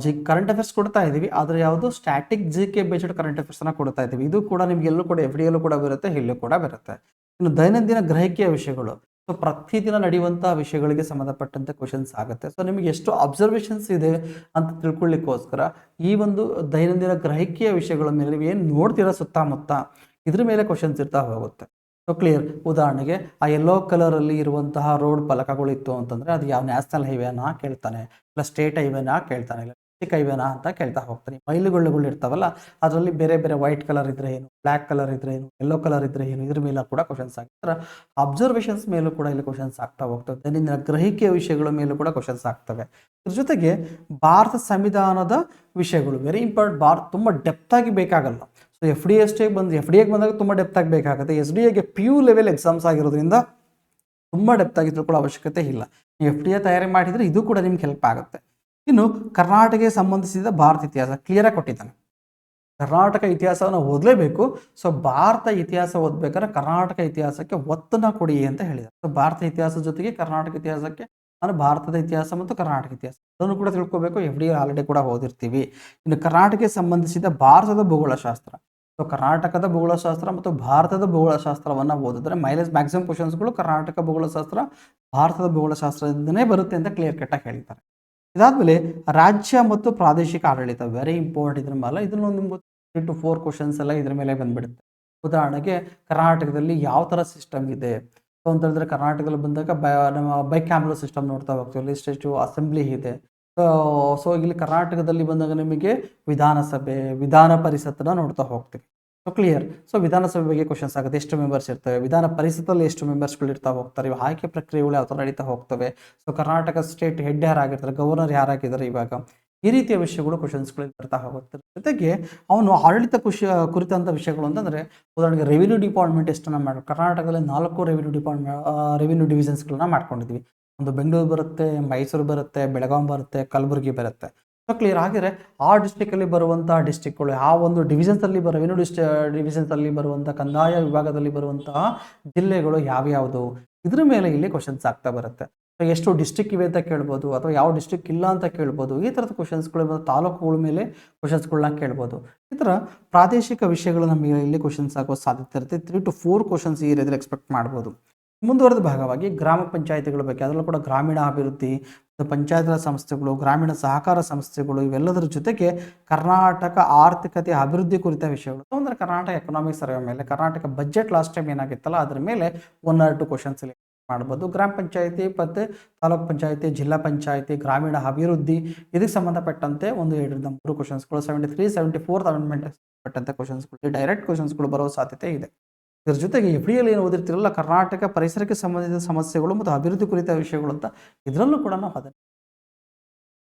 ಜಿ ಕರೆಂಟ್ ಅಫೇರ್ಸ್ ಕೊಡ್ತಾ ಇದ್ದೀವಿ, ಆದರೆ ಯಾವುದು static G K based current ಅಫೇರ್ಸ್ನ ಕೊಡ್ತಾ ಇದ್ದೀವಿ. ಇದು ಕೂಡ ನಿಮ್ಗೆ ಎಲ್ಲೂ ಕೂಡ ಎಫ್ ಡಿ ಎಲ್ಲೂ ಕೂಡ ಬರುತ್ತೆ, ಇಲ್ಲೂ ಕೂಡ ಬರುತ್ತೆ. ಇನ್ನು ದೈನಂದಿನ ಗ್ರಹಿಕೆಯ ವಿಷಯಗಳು. ಸೊ ಪ್ರತಿದಿನ ನಡೆಯುವಂಥ ವಿಷಯಗಳಿಗೆ ಸಂಬಂಧಪಟ್ಟಂತೆ ಕ್ವಶನ್ಸ್ ಆಗುತ್ತೆ. ಸೊ ನಿಮಗೆ ಎಷ್ಟು ಅಬ್ಸರ್ವೇಷನ್ಸ್ ಇದೆ ಅಂತ ತಿಳ್ಕೊಳ್ಳಿಕ್ಕೋಸ್ಕರ ಈ ಒಂದು ದೈನಂದಿನ ಗ್ರಹಿಕೆಯ ವಿಷಯಗಳ ಮೇಲೆ ನೀವು ಏನು ನೋಡ್ತೀರಾ ಸುತ್ತಮುತ್ತ, ಇದ್ರ ಮೇಲೆ ಕ್ವಶನ್ಸ್ ಇರ್ತಾ ಹೋಗುತ್ತೆ. ಸೊ ಕ್ಲಿಯರ್ ಉದಾಹರಣೆಗೆ, ಆ ಯೆಲ್ಲೋ ಕಲರಲ್ಲಿ ಇರುವಂತಹ ರೋಡ್ ಫಲಕಗಳಿತ್ತು ಅಂತಂದರೆ ಅದು ಯಾವ ನ್ಯಾಷನಲ್ ಹೈವೇನ ಕೇಳ್ತಾನೆ, ಇಲ್ಲ ಸ್ಟೇಟ್ ಹೈವೇನ ಕೇಳ್ತಾನೆ. ಇಲ್ಲ ಹೈವೇನ ಅಂತ ಕೇಳ್ತಾ ಹೋಗ್ತೀನಿ. ಮೈಲುಗಳು ಇರ್ತಾವಲ್ಲ, ಅದರಲ್ಲಿ ಬೇರೆ ಬೇರೆ ವೈಟ್ ಕಲರ್ ಇದ್ರೆ ಏನು ಬ್ಲ್ಯಾಕ್ ಕಲರ್ ಇದ್ರೆ ಏನು ಯೆಲ್ಲೋ ಕಲರ್ ಇದ್ರೆ ಏನು, ಇದ್ರ ಮೇಲೆ ಕೂಡ ಕ್ವಶನ್ಸ್ ಆಗ್ತಾರೆ ಅಬ್ಸರ್ವೇಷನ್ಸ್ ಮೇಲೂ ಕೂಡ ಇಲ್ಲಿ ಕ್ವಶನ್ಸ್ ಆಗ್ತಾ ಹೋಗ್ತವೆ. ದೈನಂದಿನ ಗ್ರಹಿಕೆಯ ವಿಷಯಗಳ ಮೇಲೂ ಕೂಡ ಕ್ವಶನ್ಸ್ ಆಗ್ತವೆ. ಇದ್ರ ಜೊತೆಗೆ ಭಾರತ ಸಂವಿಧಾನದ ವಿಷಯಗಳು ವೆರಿ ಇಂಪಾರ್ಟೆಂಟ್ ಭಾರತ ತುಂಬ ಆಗಿ ಬೇಕಾಗಲ್ಲ. ಸೊ ಎಫ್ ಡಿ ಎಸ್ ಟಿಗೆ ಬಂದು ಎಫ್ ಡಿ ಎಗೆ ಬಂದಾಗ ತುಂಬ ಡೆಪ್ತಾಗಿ ಬೇಕಾಗುತ್ತೆ. ಎಸ್ ಡಿ ಎಗೆ ಪಿ ಯು ಲೆವೆಲ್ ಎಕ್ಸಾಮ್ಸ್ ಆಗಿರೋದ್ರಿಂದ ತುಂಬ ಡೆಪ್ತಾಗಿ ತಿಳ್ಕೊಳ್ಳೋ ಅವಶ್ಯಕತೆ ಇಲ್ಲ. ನೀವು ಎಫ್ ಡಿ ಎ ತಯಾರಿ ಮಾಡಿದರೆ ಇದು ಕೂಡ ನಿಮ್ಗೆ ಹೆಲ್ಪ್ ಆಗುತ್ತೆ. ಇನ್ನು ಕರ್ನಾಟಕಕ್ಕೆ ಸಂಬಂಧಿಸಿದ ಭಾರತ ಇತಿಹಾಸ ಕ್ಲಿಯರಾಗಿ ಕೊಟ್ಟಿದ್ದಾನೆ. ಕರ್ನಾಟಕ ಇತಿಹಾಸವನ್ನು ಓದಲೇಬೇಕು. ಸೊ ಭಾರತ ಇತಿಹಾಸ ಓದಬೇಕಾದ್ರೆ ಕರ್ನಾಟಕ ಇತಿಹಾಸಕ್ಕೆ ಒತ್ತನ್ನ ಕೊಡಿ ಅಂತ ಹೇಳಿದ್ದಾರೆ. ಸೊ ಭಾರತ ಇತಿಹಾಸ ಜೊತೆಗೆ ಕರ್ನಾಟಕ ಇತಿಹಾಸಕ್ಕೆ ಅಂದರೆ ಭಾರತದ ಇತಿಹಾಸ ಮತ್ತು ಕರ್ನಾಟಕ ಇತಿಹಾಸ. ಅದನ್ನು ಕೂಡ ತಿಳ್ಕೊಬೇಕು. ಎಫ್ ಡಿ ಆಲ್ರೆಡಿ ಕೂಡ ಓದಿರ್ತೀವಿ. ಇನ್ನು ಕರ್ನಾಟಕಕ್ಕೆ ಸಂಬಂಧಿಸಿದ ಭಾರತದ ಭೂಗೋಳಶಾಸ್ತ್ರ. ಸೊ ಕರ್ನಾಟಕದ ಭೂಗೋಳಶಾಸ್ತ್ರ ಮತ್ತು ಭಾರತದ ಭೂಗೋಳಶಾಸ್ತ್ರವನ್ನು ಓದಿದ್ರೆ ಮೈಲೇಜ್ ಮ್ಯಾಕ್ಸಿಮಮ್ ಕ್ವಶನ್ಸ್ಗಳು ಕರ್ನಾಟಕ ಭೂಗೋಳಶಾಸ್ತ್ರ, ಭಾರತದ ಭೂಗೋಳಶಾಸ್ತ್ರದಿಂದನೇ ಬರುತ್ತೆ ಅಂತ ಕ್ಲಿಯರ್ ಕಟ್ಟಾಗಿ ಹೇಳಿದ್ದಾರೆ. ಇದಾದಮೇಲೆ ರಾಜ್ಯ ಮತ್ತು ಪ್ರಾದೇಶಿಕ ಆಡಳಿತ ವೆರಿ ಇಂಪಾರ್ಟೆಂಟ್ ಇದ್ರ ಮೇಲೆ. ಇದನ್ನು ನಿಮ್ಗೆ ತ್ರೀ ಟು ಫೋರ್ ಕ್ವಶನ್ಸ್ ಎಲ್ಲ ಇದ್ರ ಮೇಲೆ ಬಂದ್ಬಿಡುತ್ತೆ. ಉದಾಹರಣೆಗೆ ಕರ್ನಾಟಕದಲ್ಲಿ ಯಾವ ಥರ ಸಿಸ್ಟಮ್ ಇದೆ? ಅಂತಂದ್ರೆ ಕರ್ನಾಟಕದಲ್ಲಿ ಬಂದಾಗ ಬ, ನಮ್ಮ ಬೈಕ್ ಕ್ಯಾಮ್ರ ಸಿಸ್ಟಮ್ ನೋಡ್ತಾ ಹೋಗ್ತೀವಿ. ಲೆಜಿಸ್ಲೇಟಿವ್ ಅಸೆಂಬ್ಲಿ ಇದೆ. ಸೊ ಇಲ್ಲಿ ಕರ್ನಾಟಕದಲ್ಲಿ ಬಂದಾಗ ನಿಮಗೆ ವಿಧಾನಸಭೆ, ವಿಧಾನ ಪರಿಷತ್ತನ್ನ ನೋಡ್ತಾ ಹೋಗ್ತೀವಿ. ಸೊ ಕ್ಲಿಯರ್ ಸೊ ವಿಧಾನಸಭೆ ಬಗ್ಗೆ ಕ್ವಶನ್ಸ್ ಆಗುತ್ತೆ. ಎಷ್ಟು ಮೆಂಬರ್ಸ್ ಇರ್ತವೆ? ವಿಧಾನ ಪರಿಷತ್ತಲ್ಲಿ ಎಷ್ಟು ಮೆಂಬರ್ಸ್ಗಳು ಇರ್ತಾ ಹೋಗ್ತಾರೆ? ಇವು ಆಯ್ಕೆ ಪ್ರಕ್ರಿಯೆಗಳು ಯಾವ ಥರ ನಡೀತಾ ಹೋಗ್ತವೆ? ಸೊ ಕರ್ನಾಟಕ ಸ್ಟೇಟ್ ಹೆಡ್ ಯಾರಾಗಿರ್ತಾರೆ ಗವರ್ನರ್ ಯಾರಾಗಿದ್ದಾರೆ ಇವಾಗ? ಈ ರೀತಿಯ ವಿಷಯಗಳು ಕ್ವಶನ್ಸ್ಗಳಿಗೆ ಬರ್ತಾ ಹೋಗುತ್ತೆ. ಜೊತೆಗೆ ಅವನು ಆಡಳಿತ ಖುಷಿ ಕುರಿತಂಥ ವಿಷಯಗಳು ಅಂತಂದರೆ, ಉದಾಹರಣೆಗೆ ರೆವಿನ್ಯೂ ಡಿಪಾರ್ಟ್ಮೆಂಟ್ ಎಷ್ಟನ್ನು ಮಾಡಿ, ಕರ್ನಾಟಕದಲ್ಲಿ ನಾಲ್ಕು ರೆವಿನ್ಯೂ ಡಿಪಾರ್ಟ್ಮೆಂಟ್ ರೆವಿನ್ಯೂ ಡಿವಿಷನ್ಸ್ಗಳನ್ನ ಮಾಡ್ಕೊಂಡಿದ್ವಿ. ಒಂದು ಬೆಂಗಳೂರು ಬರುತ್ತೆ, ಮೈಸೂರು ಬರುತ್ತೆ, ಬೆಳಗಾಂ ಬರುತ್ತೆ, ಕಲಬುರಗಿ ಬರುತ್ತೆ. ಕ್ಲಿಯರ್ ಆಗಿದ್ರೆ ಆ ಡಿಸ್ಟಿಕಲ್ಲಿ ಬರುವಂಥ ಡಿಸ್ಟಿಕ್ಗಳು ಆ ಒಂದು ಡಿವಿಷನ್ಸಲ್ಲಿ ಬರೋ ಇನ್ನು ಡಿಸ್ಟಿ ಡಿವಿಷನ್ಸಲ್ಲಿ ಬರುವಂಥ ಕಂದಾಯ ವಿಭಾಗದಲ್ಲಿ ಬರುವಂತಹ ಜಿಲ್ಲೆಗಳು ಯಾವ್ಯಾವುದು? ಇದ್ರ ಮೇಲೆ ಇಲ್ಲಿ ಕ್ವಶನ್ಸ್ ಆಗ್ತಾ ಬರುತ್ತೆ. ಎಷ್ಟು ಡಿಸ್ಟಿಕ್ ಇವೆ ಅಂತ ಕೇಳ್ಬೋದು, ಅಥವಾ ಯಾವ ಡಿಸ್ಟಿಕ್ ಇಲ್ಲ ಅಂತ ಕೇಳ್ಬೋದು, ಈ ಥರದ ಕ್ವಶನ್ಸ್ಗಳು ಮತ್ತು ತಾಲೂಕುಗಳ ಮೇಲೆ ಕ್ವಶನ್ಸ್ಗಳನ್ನ ಕೇಳ್ಬೋದು. ಈ ಥರ ಪ್ರಾದೇಶಿಕ ವಿಷಯಗಳು ನಮಗೆ ಇಲ್ಲಿ ಕ್ವಶನ್ಸ್ ಆಗೋ ಸಾಧ್ಯತೆ ಇರುತ್ತೆ. ತ್ರೀ ಟು ಫೋರ್ ಕ್ವಶನ್ಸ್ ಈ ರೀತಿಯಲ್ಲಿ ಎಕ್ಸ್ಪೆಕ್ಟ್ ಮಾಡ್ಬೋದು. ಮುಂದುವರೆದ ಭಾಗವಾಗಿ ಗ್ರಾಮ ಪಂಚಾಯತಿಗಳ ಬಗ್ಗೆ, ಅದರಲ್ಲೂ ಕೂಡ ಗ್ರಾಮೀಣ ಅಭಿವೃದ್ಧಿ ಪಂಚಾಯತ್ ರಾಜ್ ಸಂಸ್ಥೆಗಳು ಗ್ರಾಮೀಣ ಸಹಕಾರ ಸಂಸ್ಥೆಗಳು ಇವೆಲ್ಲದರ ಜೊತೆಗೆ ಕರ್ನಾಟಕ ಆರ್ಥಿಕತೆ ಅಭಿವೃದ್ಧಿ ಕುರಿತ ವಿಷಯಗಳು ಅಂದರೆ ಕರ್ನಾಟಕ ಎಕನಾಮಿಕ್ ಸರ್ವೆ ಮೇಲೆ ಕರ್ನಾಟಕ ಬಜೆಟ್ ಲಾಸ್ಟ್ ಟೈಮ್ ಏನಾಗಿತ್ತಲ್ಲ ಅದರ ಮೇಲೆ ಒನ್ ಆರ್ ಟು ಕ್ವಶನ್ಸ್ ಮಾಡ್ಬೋದು ಗ್ರಾಮ ಪಂಚಾಯತಿ ಮತ್ತು ತಾಲೂಕ್ ಪಂಚಾಯತಿ ಜಿಲ್ಲಾ ಪಂಚಾಯತಿ ಗ್ರಾಮೀಣ ಅಭಿವೃದ್ಧಿ ಇದಕ್ಕೆ ಸಂಬಂಧಪಟ್ಟಂತೆ ಒಂದು ಎರಡರಿಂದ ಮೂರು ಕ್ವಶನ್ಸ್ಗಳು seventy three seventy fourth amendment ಪಟ್ಟಂತೆ ಕ್ವಶನ್ಸ್ಗಳು ಡೈರೆಕ್ಟ್ ಕ್ವಶನ್ಸ್ಗಳು ಬರೋ ಸಾಧ್ಯತೆ ಇದೆ ಇದ್ರ ಜೊತೆಗೆ ಎಫ್ ಡಿ ಎಲ್ ಏನು ಓದಿರ್ತಿರಲ್ಲ, ಕರ್ನಾಟಕ ಪರಿಸರಕ್ಕೆ ಸಂಬಂಧಿಸಿದ ಸಮಸ್ಯೆಗಳು ಮತ್ತು ಅಭಿವೃದ್ಧಿ ಕುರಿತ ವಿಷಯಗಳು ಅಂತ ಇದರಲ್ಲೂ ಕೂಡ ನಾವು ಅದನ್ನು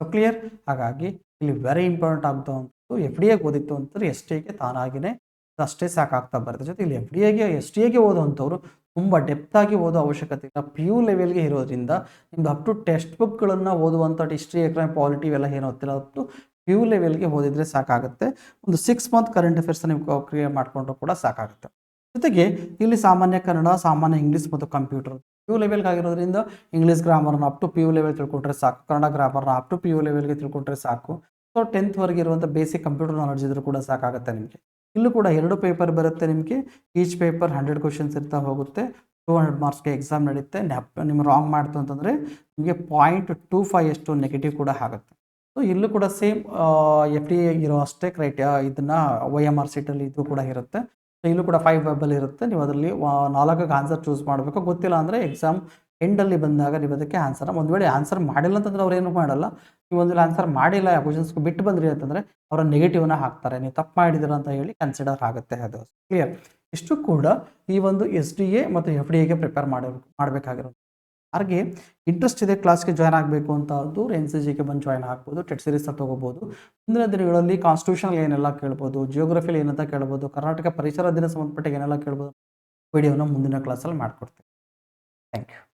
ಕ್ಲಿಯರ್ ಹಾಗಾಗಿ ಇಲ್ಲಿ ವೆರಿ ಇಂಪಾರ್ಟೆಂಟ್ ಆಗ್ತವಂಥದ್ದು ಎಫ್ ಡಿ ಎಗೆ ಓದಿತ್ತು ಅಂತಂದ್ರೆ ಎಸ್ ಟಿ ಎಗೆ ತಾನಾಗಿನೇ ಅಷ್ಟೇ ಸಾಕಾಗ್ತಾ ಬರುತ್ತೆ ಜೊತೆ ಇಲ್ಲಿ ಎಫ್ ಡಿ ಎಗೆ ಎಸ್ ಟಿ ಎಗೆ ಓದುವಂಥವ್ರು ತುಂಬ ಡೆಪ್ತಾಗಿ ಓದೋ ಅವಶ್ಯಕತೆ ಇಲ್ಲ. ಪಿ ಯು ಲೆವೆಲ್ಗೆ ಇರೋದ್ರಿಂದ ನಿಮ್ದು ಅಪ್ ಟು ಟೆಕ್ಸ್ಟ್ ಬುಕ್ಗಳನ್ನು ಓದುವಂಥ ಹಿಸ್ಟ್ರಿ ಎಕನಾಮಿ ಪಾಲಿಟಿ ಇವೆಲ್ಲ ಏನು ಓದ್ತಿಲ್ಲ ಅಪ್ ಟು ಪಿ ಯು ಲೆವೆಲ್ಗೆ ಓದಿದ್ರೆ ಸಾಕಾಗುತ್ತೆ. ಒಂದು ಸಿಕ್ಸ್ ಮಂತ್ ಕರೆಂಟ್ ಅಫೇರ್ಸ್ ನೀವು ಕ್ರಿಯೇಟ್ ಮಾಡಿಕೊಂಡ್ರು ಕೂಡ ಸಾಕಾಗುತ್ತೆ. ಜೊತೆಗೆ ಇಲ್ಲಿ ಸಾಮಾನ್ಯ ಕನ್ನಡ, ಸಾಮಾನ್ಯ ಇಂಗ್ಲೀಷ್ ಮತ್ತು ಕಂಪ್ಯೂಟರ್ ಪಿ ಯು ಲೆವೆಲ್ಗೆ ಆಗಿರೋದ್ರಿಂದ English ಗ್ರಾಮರ್ನ up to P U level ತಿಳ್ಕೊಂಡ್ರೆ ಸಾಕು. ಕನ್ನಡ ಗ್ರಾಮರ್ನ ಅಪ್ ಟು ಪಿ ಯು ಲೆವೆಲ್ಗೆ ತಿಳ್ಕೊಂಡ್ರೆ ಸಾಕು. ಸೊ ಟೆಂತ್ವರೆಗೆ ಇರುವಂಥ ಬೇಸಿಕ್ ಕಂಪ್ಯೂಟರ್ ನಾಲೆಜ್ ಇದ್ರೂ ಕೂಡ ಸಾಕಾಗುತ್ತೆ ನಿಮಗೆ. ಇಲ್ಲೂ ಕೂಡ ಎರಡು ಪೇಪರ್ ಬರುತ್ತೆ ನಿಮಗೆ. ಈಚ್ ಪೇಪರ್ ಹಂಡ್ರೆಡ್ ಕ್ವಶನ್ಸ್ ಇರ್ತಾ ಹೋಗುತ್ತೆ. ಟೂ ಹಂಡ್ರೆಡ್ ಮಾರ್ಕ್ಸ್ಗೆ ಎಕ್ಸಾಮ್ ನಡೆಯುತ್ತೆ ನ್ಯಾಪ್ ನಿಮ್ಗೆ ರಾಂಗ್ ಮಾಡ್ತು ಅಂತಂದರೆ ನಿಮಗೆ ಪಾಯಿಂಟ್ ಟೂ ಫೈವ್ ಎಷ್ಟು ನೆಗೆಟಿವ್ ಕೂಡ ಆಗುತ್ತೆ. ಸೊ ಇಲ್ಲೂ ಕೂಡ ಸೇಮ್ ಎಫ್ ಡಿ ಇರೋ ಅಷ್ಟೇ ಕ್ರೈಟ್ ಇದನ್ನು ವೈ ಎಂ ಆರ್ ಸೀಟಲ್ಲಿ ಇದು ಕೂಡ ಇರುತ್ತೆ. ಸೊ ಇಲ್ಲೂ ಕೂಡ ಫೈವ್ ಬಬಲ್ ಇರುತ್ತೆ. ನೀವು ಅದರಲ್ಲಿ ನಾಲ್ಕಕ್ಕೆ ಆನ್ಸರ್ ಚೂಸ್ ಮಾಡಬೇಕು. ಗೊತ್ತಿಲ್ಲ ಅಂದರೆ ಎಕ್ಸಾಮ್ ಎಂಡಲ್ಲಿ ಬಂದಾಗ ನೀವು ಅದಕ್ಕೆ ಆನ್ಸರ್ ಒಂದು ವೇಳೆ ಆನ್ಸರ್ ಮಾಡಿಲ್ಲ ಅಂತಂದ್ರೆ ಅವ್ರು ಏನು ಮಾಡಲ್ಲ. ನೀವು ಒಂದು ಆನ್ಸರ್ ಮಾಡಿಲ್ಲ ಕ್ವಶನ್ಸ್ ಬಿಟ್ಟು ಬಂದ್ರಿ ಅಂತಂದರೆ ಅವರ ನೆಗೆಟಿವ್ನ ಹಾಕ್ತಾರೆ. ನೀವು ತಪ್ಪು ಮಾಡಿದಿರ ಅಂತ ಹೇಳಿ ಕನ್ಸಿಡರ್ ಆಗುತ್ತೆ ಅದು. ಕ್ಲಿಯರ್ ಇಷ್ಟು ಕೂಡ ಈ ಒಂದು ಎಸ್ ಡಿ ಎ ಮತ್ತು ಎಫ್ ಡಿ ಎಗೆ ಪ್ರಿಪೇರ್ ಮಾಡಬೇಕು, ಮಾಡಬೇಕಾಗಿರೋದು. ಹಾಗೆ ಇಂಟ್ರೆಸ್ಟ್ ಇದೆ ಕ್ಲಾಸ್ಗೆ ಜಾಯ್ನ್ ಆಗಬೇಕು ಅಂತ ಅದು ಎನ್ ಸಿ ಜಿಗೆ ಬಂದು ಜಾಯ್ನ್ ಆಗ್ಬೋದು ಟೆಟ್ ಸೀರೀಸ್ ತೊಗೋಬೋದು. ಮುಂದಿನ ದಿನಗಳಲ್ಲಿ ಕಾನ್ಸ್ಟಿಟ್ಯೂಷನ್ ಏನೆಲ್ಲ ಕೇಳ್ಬೋದು ಜಿಯೋಗ್ರಫಿಲಿ ಏನಂತ ಕೇಳ್ಬೋದು, ಕರ್ನಾಟಕ ಪರಿಸರ ದಿನ ಸಂಬಂಧಪಟ್ಟ ಏನೆಲ್ಲ ಕೇಳ್ಬೋದು ವಿಡಿಯೋನ ಮುಂದಿನ ಕ್ಲಾಸಲ್ಲಿ ಮಾಡಿಕೊಡ್ತೀನಿ ಥ್ಯಾಂಕ್ ಯು